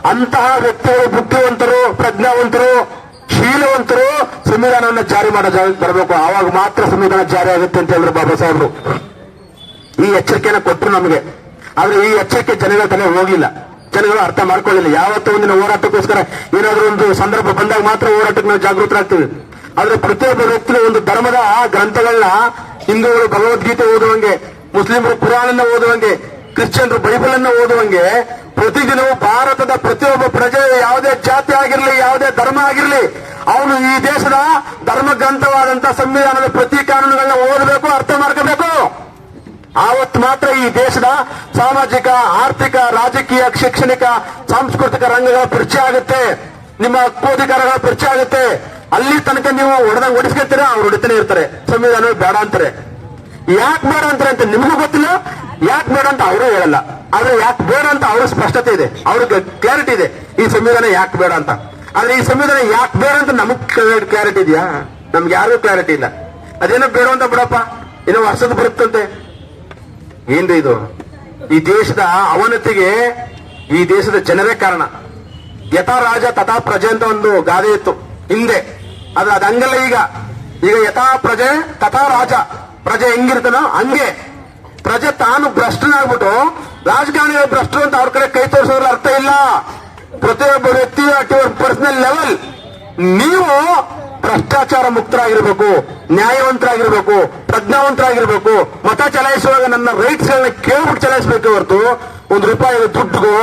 ಅಂತಹ ವ್ಯಕ್ತಿಗಳು ಬುದ್ಧಿವಂತರು, ಪ್ರಜ್ಞಾವಂತರು, ಶೀಲವಂತರು ಸಂವಿಧಾನವನ್ನು ಜಾರಿ ಮಾಡೋ ಜಾಗಕ್ಕೆ ಬರಬೇಕು. ಆವಾಗ ಮಾತ್ರ ಸಂವಿಧಾನ ಜಾರಿ ಆಗುತ್ತೆ ಅಂತ ಹೇಳಿದ್ರು ಬಾಬಾ ಸಾಹೇಬ್ರು. ಈ ಎಚ್ಚರಿಕೆಯನ್ನು ಕೊಟ್ಟರು ನಮಗೆ. ಆದ್ರೆ ಈ ಎಚ್ಚರಿಕೆ ಜನಗಳ ತಲೆ ಹೋಗ್ಲಿಲ್ಲ. ಜನಗಳು ಅರ್ಥ ಮಾಡ್ಕೊಳ್ಳಿಲ್ಲ. ಯಾವತ್ತೂ ಒಂದಿನ ಹೋರಾಟಕ್ಕೋಸ್ಕರ ಏನಾದ್ರೂ ಒಂದು ಸಂದರ್ಭ ಬಂದಾಗ ಮಾತ್ರ ಹೋರಾಟಕ್ಕೆ ನಾವು ಜಾಗೃತರಾಗ್ತೀವಿ. ಆದ್ರೆ ಪ್ರತಿಯೊಬ್ಬ ವ್ಯಕ್ತಿಯು ಒಂದು ಧರ್ಮದ ಗ್ರಂಥಗಳನ್ನ ಹಿಂದೂಗಳು ಭಗವದ್ಗೀತೆ ಓದುವಂಗೆ, ಮುಸ್ಲಿಮರು ಕುರಾನನ್ನ ಓದುವಂಗೆ, ಕ್ರಿಶ್ಚಿಯನ್ರು ಬೈಬಲ್ ಅನ್ನ ಓದುವಂಗೆ ಪ್ರತಿದಿನವೂ ಭಾರತದ ಪ್ರತಿಯೊಬ್ಬ ಪ್ರಜೆ ಯಾವುದೇ ಜಾತಿ ಆಗಿರಲಿ, ಯಾವುದೇ ಧರ್ಮ ಆಗಿರಲಿ, ಅವನು ಈ ದೇಶದ ಧರ್ಮ ಗ್ರಂಥವಾದಂತಹ ಸಂವಿಧಾನದ ಪ್ರತಿ ಕಾನೂನುಗಳನ್ನ ಓದಬೇಕು, ಅರ್ಥ ಮಾಡ್ಕೋಬೇಕು. ಆವತ್ತು ಮಾತ್ರ ಈ ದೇಶದ ಸಾಮಾಜಿಕ, ಆರ್ಥಿಕ, ರಾಜಕೀಯ, ಶೈಕ್ಷಣಿಕ, ಸಾಂಸ್ಕೃತಿಕ ರಂಗಗಳ ಪರಿಚಯ ಆಗುತ್ತೆ. ನಿಮ್ಮ ಹಕ್ಕೋಧಿಕಾರಗಳ ಪರಿಚಯ ಆಗುತ್ತೆ. ಅಲ್ಲಿ ತನಕ ನೀವು ಹೊಡೆದಂಗ್ ಹೊಡಿಸ್ಕೊತೀರಾ ಅವ್ರು ಹೊಡಿತಾನೆ ಇರ್ತಾರೆ. ಸಂವಿಧಾನ ಬೇಡ ಅಂತಾರೆ. ಯಾಕೆ ಬೇಡ ಅಂತಾರೆ ಅಂತ ನಿಮಗೂ ಗೊತ್ತಿಲ್ಲ. ಯಾಕೆ ಬೇಡ ಅಂತ ಅವರು ಹೇಳಲ್ಲ. ಆದ್ರೆ ಯಾಕೆ ಬೇಡ ಅಂತ ಅವ್ರ ಸ್ಪಷ್ಟತೆ ಇದೆ. ಅವ್ರಿಗೆ ಕ್ಲಾರಿಟಿ ಇದೆ. ಈ ಸಂವಿಧಾನ ಯಾಕೆ ಬೇಡ ಅಂತ. ಆದ್ರೆ ಈ ಸಂವಿಧಾನ ಯಾಕೆ ಬೇಡ ಅಂತ ನಮಗ್ ಕ್ಲಾರಿಟಿ ಇದೆಯಾ? ನಮ್ಗೆ ಯಾರಿಗೂ ಕ್ಲಾರಿಟಿ ಇಲ್ಲ. ಅದೇನೋ ಬೇಡ ಅಂತ ಬಿಡಪ್ಪ. ಏನೋ ವರ್ಷದ ಬರುತ್ತಂತೆ. ಏನ್ರಿ ಇದು? ಈ ದೇಶದ ಅವನತಿಗೆ ಈ ದೇಶದ ಜನರೇ ಕಾರಣ. ಯಥಾ ರಾಜ ತಥಾ ಪ್ರಜೆ ಅಂತ ಒಂದು ಗಾದೆ ಇತ್ತು ಹಿಂದೆ. ಅದು ಅದು ಹಂಗಲ್ಲ ಈಗ. ಈಗ ಯಥಾ ಪ್ರಜೆ, ತಥಾ ರಾಜ. ಪ್ರಜೆ ಹೆಂಗಿರ್ತಾನೋ ಹಂಗೆ. ಪ್ರಜೆ ತಾನು ಭ್ರಷ್ಟನಾಗ್ಬಿಟ್ಟು ರಾಜಕಾರಣಿಗಳು ಭ್ರಷ್ಟರು ಅಂತ ಅವ್ರ ಕಡೆ ಕೈ ತೋರಿಸೋದ್ರ ಅರ್ಥ ಇಲ್ಲ. ಪ್ರತಿಯೊಬ್ಬ ವ್ಯಕ್ತಿ ಅಟ್ ಪರ್ಸನಲ್ ಲೆವೆಲ್ ನೀವು ಭ್ರಷ್ಟಾಚಾರ ಮುಕ್ತರಾಗಿರ್ಬೇಕು. ನ್ಯಾಯವಂತರಾಗಿರ್ಬೇಕು, ಪ್ರಜ್ಞಾವಂತರಾಗಿರ್ಬೇಕು, ಮತ ಚಲಾಯಿಸುವಾಗ ನನ್ನ ರೈಟ್ಸ್ ಗಳನ್ನ ಕೇಳ್ಬಿಟ್ಟು ಚಲಾಯಿಸ್ಬೇಕು ಹೊರತು ಒಂದು ರೂಪಾಯಿ ದುಡ್ಡುಗೋ,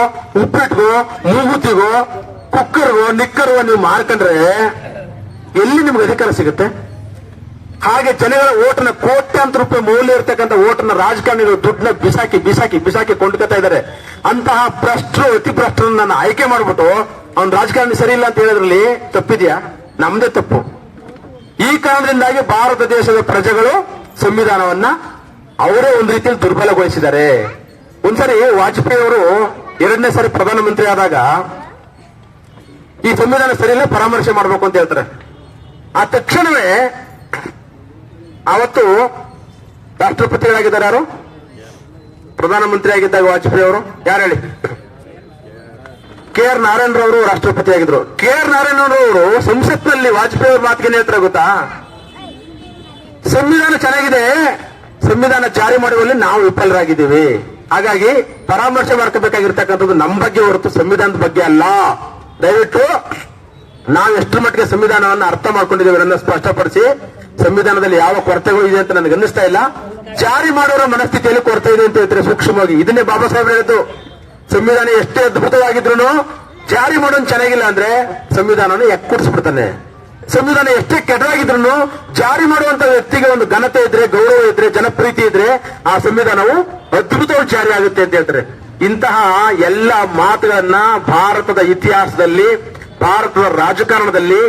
ಉಪ್ಪಿಟ್ಗೋ ಮೂಗುತಿಗೋ ಕುಕ್ಕರ್ಗೋ, ನಿಕ್ಕರ್ಗೋ ನೀವು ಮಾರ್ಕೊಂಡ್ರೆ ಎಲ್ಲಿ ನಿಮ್ಗೆ ಅಧಿಕಾರ ಸಿಗುತ್ತೆ? ಹಾಗೆ ಜನಗಳ ಓಟನ ಕೋಟ್ಯಾಂತರ ರೂಪಾಯಿ ಮೌಲ್ಯ ಇರ್ತಕ್ಕಂಥ ಓಟನ ರಾಜಕಾರಣಿಗಳು ದುಡ್ಡನ್ನ ಬಿಸಾಕಿ ಬಿಸಾಕಿ ಬಿಸಾಕಿ ಕೊಂಡ್ಕೊತಾ ಇದ್ದಾರೆ. ಅಂತಹ ಭ್ರಷ್ಟರು, ಅತಿ ನಾನು ಆಯ್ಕೆ ಮಾಡ್ಬಿಟ್ಟು ಅವ್ನ ರಾಜಕಾರಣಿ ಸರಿ ಇಲ್ಲ ಅಂತ ಹೇಳಿದ್ರಲ್ಲಿ ತಪ್ಪಿದ್ಯಾ? ನಮ್ದೇ ತಪ್ಪು. ಈ ಕಾರಣದಿಂದಾಗಿ ಭಾರತ ದೇಶದ ಪ್ರಜೆಗಳು ಸಂವಿಧಾನವನ್ನ ಅವರೇ ಒಂದು ರೀತಿಯಲ್ಲಿ ದುರ್ಬಲಗೊಳಿಸಿದ್ದಾರೆ. ಒಂದ್ಸರಿ ವಾಜಪೇಯಿ ಅವರು ಎರಡನೇ ಸಾರಿ ಪ್ರಧಾನಮಂತ್ರಿ ಆದಾಗ ಈ ಸಂವಿಧಾನ ಸರಿಯಲ್ಲ, ಪರಾಮರ್ಶೆ ಮಾಡಬೇಕು ಅಂತ ಹೇಳ್ತಾರೆ. ಆ ತಕ್ಷಣವೇ ಅವತ್ತು ರಾಷ್ಟ್ರಪತಿಗಳಾಗಿದ್ದಾರೆ ಯಾರು? ಪ್ರಧಾನಮಂತ್ರಿ ಆಗಿದ್ದಾಗ ವಾಜಪೇಯಿ ಅವರು. ಯಾರು ಹೇಳಿ? ಕೆ ಆರ್ ನಾರಾಯಣರವರು ರಾಷ್ಟ್ರಪತಿ ಆಗಿದ್ರು. ಕೆ ಆರ್ ನಾರಾಯಣರವರು ಸಂಸತ್ನಲ್ಲಿ ವಾಜಪೇಯಿ ಅವ್ರ ಮಾತಿಗೆ ನೇತ್ರ ಗೊತ್ತಾ? ಸಂವಿಧಾನ ಚೆನ್ನಾಗಿದೆ. ಸಂವಿಧಾನ ಜಾರಿ ಮಾಡುವಲ್ಲಿ ನಾವು ವಿಫಲರಾಗಿದ್ದೀವಿ. ಹಾಗಾಗಿ ಪರಾಮರ್ಶೆ ಮಾಡ್ಕೋಬೇಕಾಗಿರ್ತಕ್ಕಂಥದ್ದು ನಮ್ಮ ಬಗ್ಗೆ ಹೊರತು ಸಂವಿಧಾನದ ಬಗ್ಗೆ ಅಲ್ಲ. ದಯವಿಟ್ಟು ನಾವು ಎಷ್ಟು ಮಟ್ಟಿಗೆ ಸಂವಿಧಾನವನ್ನು ಅರ್ಥ ಮಾಡ್ಕೊಂಡಿದ್ದೇವೆ ಅನ್ನೋ ಸ್ಪಷ್ಟಪಡಿಸಿ, ಸಂವಿಧಾನದಲ್ಲಿ ಯಾವ ಕೊರತೆಗಳು ಇದೆ ಅಂತ ನನಗೆ ಅನ್ನಿಸ್ತಾ ಇಲ್ಲ. ಜಾರಿ ಮಾಡೋರ ಮನಸ್ಥಿತಿಯಲ್ಲಿ ಕೊರತೆ ಇದೆ ಅಂತ ಹೇಳ್ತಾರೆ ಸೂಕ್ಷ್ಮವಾಗಿ. ಇದನ್ನೇ ಬಾಬಾ ಸಾಹೇಬ್ ಹೇಳಿದ್ದು. ಸಂವಿಧಾನ ಎಷ್ಟೇ ಅದ್ಭುತವಾಗಿದ್ರು ಜಾರಿ ಮಾಡೋನ್ ಚೆನ್ನಾಗಿಲ್ಲ ಅಂದ್ರೆ ಸಂವಿಧಾನವನ್ನು ಎಕ್ಕೂಡಿಸ್ಬಿಡ್ತಾನೆ. ಸಂವಿಧಾನ ಎಷ್ಟೇ ಕೆಟ್ಟದಾಗಿದ್ರು ಜಾರಿ ಮಾಡುವಂತ ವ್ಯಕ್ತಿಗೆ ಒಂದು ಘನತೆ ಇದ್ರೆ, ಗೌರವ ಇದ್ರೆ, ಜನಪ್ರೀತಿ ಇದ್ರೆ ಆ ಸಂವಿಧಾನವು ಅದ್ಭುತವಾಗಿ ಜಾರಿ ಆಗುತ್ತೆ ಅಂತ ಹೇಳ್ತಾರೆ. ಇಂತಹ ಎಲ್ಲ ಮಾತುಗಳನ್ನ ಭಾರತದ ಇತಿಹಾಸದಲ್ಲಿ, ಭಾರತದ ರಾಜಕಾರಣದಲ್ಲಿ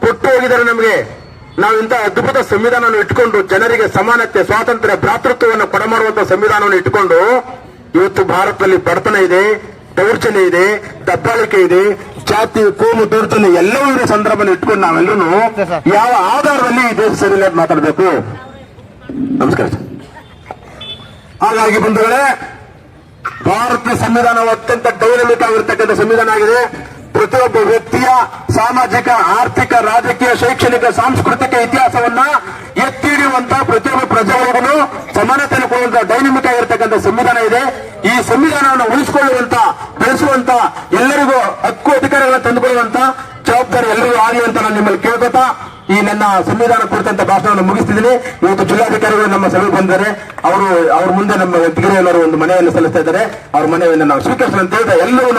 ಕೊಟ್ಟು ಹೋಗಿದ್ದಾರೆ ನಮಗೆ. ನಾವು ಇಂತಹ ಅದ್ಭುತ ಸಂವಿಧಾನವನ್ನು ಇಟ್ಕೊಂಡು ಜನರಿಗೆ ಸಮಾನತೆ, ಸ್ವಾತಂತ್ರ್ಯ, ಭ್ರಾತೃತ್ವವನ್ನು ಕೊಡಮಾಡುವಂತ ಸಂವಿಧಾನವನ್ನು ಇಟ್ಕೊಂಡು ಇವತ್ತು ಭಾರತದಲ್ಲಿ ಬಡತನ ಇದೆ ದೌರ್ಜನ್ಯ ಇದೆ ದಬ್ಬಾಳಿಕೆ ಇದೆ ಜಾತಿ ಕೋಮು ದೌರ್ಜನ್ಯ ಎಲ್ಲವೂ ಇರೋ ಸಂದರ್ಭದಲ್ಲಿ ಇಟ್ಕೊಂಡು ನಾವೆಲ್ಲರೂ ಯಾವ ಆಧಾರದಲ್ಲಿ ಈ ದೇಶ ಸರಿ ಮಾತಾಡಬೇಕು? ನಮಸ್ಕಾರ. ಹಾಗಾಗಿ ಬಂಧುಗಳೇ ಭಾರತ ಸಂವಿಧಾನವು ಅತ್ಯಂತ ಡೈನಮಿಕ್ ಆಗಿರ್ತಕ್ಕಂಥ ಸಂವಿಧಾನ ಆಗಿದೆ. ಪ್ರತಿಯೊಬ್ಬ ವ್ಯಕ್ತಿಯ ಸಾಮಾಜಿಕ, ಆರ್ಥಿಕ, ರಾಜಕೀಯ, ಶೈಕ್ಷಣಿಕ, ಸಾಂಸ್ಕೃತಿಕ ಇತಿಹಾಸವನ್ನ ಎತ್ತಿ ಪ್ರತಿಯೊಬ್ಬ ಪ್ರಜೆಗಳಿಗೂ ಸಮಾನತೆಯನ್ನು ಕೊಡುವಂತ ಡೈನಮಿಕ್ ಆಗಿರ್ತಕ್ಕಂಥ ಸಂವಿಧಾನ ಇದೆ. ಈ ಸಂವಿಧಾನವನ್ನು ಉಳಿಸಿಕೊಳ್ಳುವಂತ, ಬೆಳೆಸುವಂತ ಎಲ್ಲರಿಗೂ ಹಕ್ಕು ಅಧಿಕಾರಗಳನ್ನು ತಂದುಕೊಳ್ಳುವಂತ ಜವಾಬ್ದಾರಿ ಎಲ್ಲರಿಗೂ ಆಗಲಿ ಅಂತ ನಾನು ನಿಮ್ಮಲ್ಲಿ ಕೇಳ್ಕೊತಾ ಈ ನನ್ನ ಸಂವಿಧಾನ ಕುರಿತಂತ ಭಾಷಣವನ್ನು ಮುಗಿಸ್ತಿದ್ದೀನಿ. ಇವತ್ತು ಜಿಲ್ಲಾಧಿಕಾರಿಗಳು ನಮ್ಮ ಸಭೆ ಬಂದಿದ್ದಾರೆ. ಅವರು ಅವ್ರ ಮುಂದೆ ನಮ್ಮ ಗಿರಿಯವರು ಒಂದು ಮನೆಯನ್ನು ಸಲ್ಲಿಸ್ತಾ ಇದ್ದಾರೆ. ಅವ್ರ ಮನೆಯನ್ನು ನಾವು ಸ್ವೀಕರಿಸಲು ಅಂತ ಹೇಳ್ತಾ ಎಲ್ಲರೂ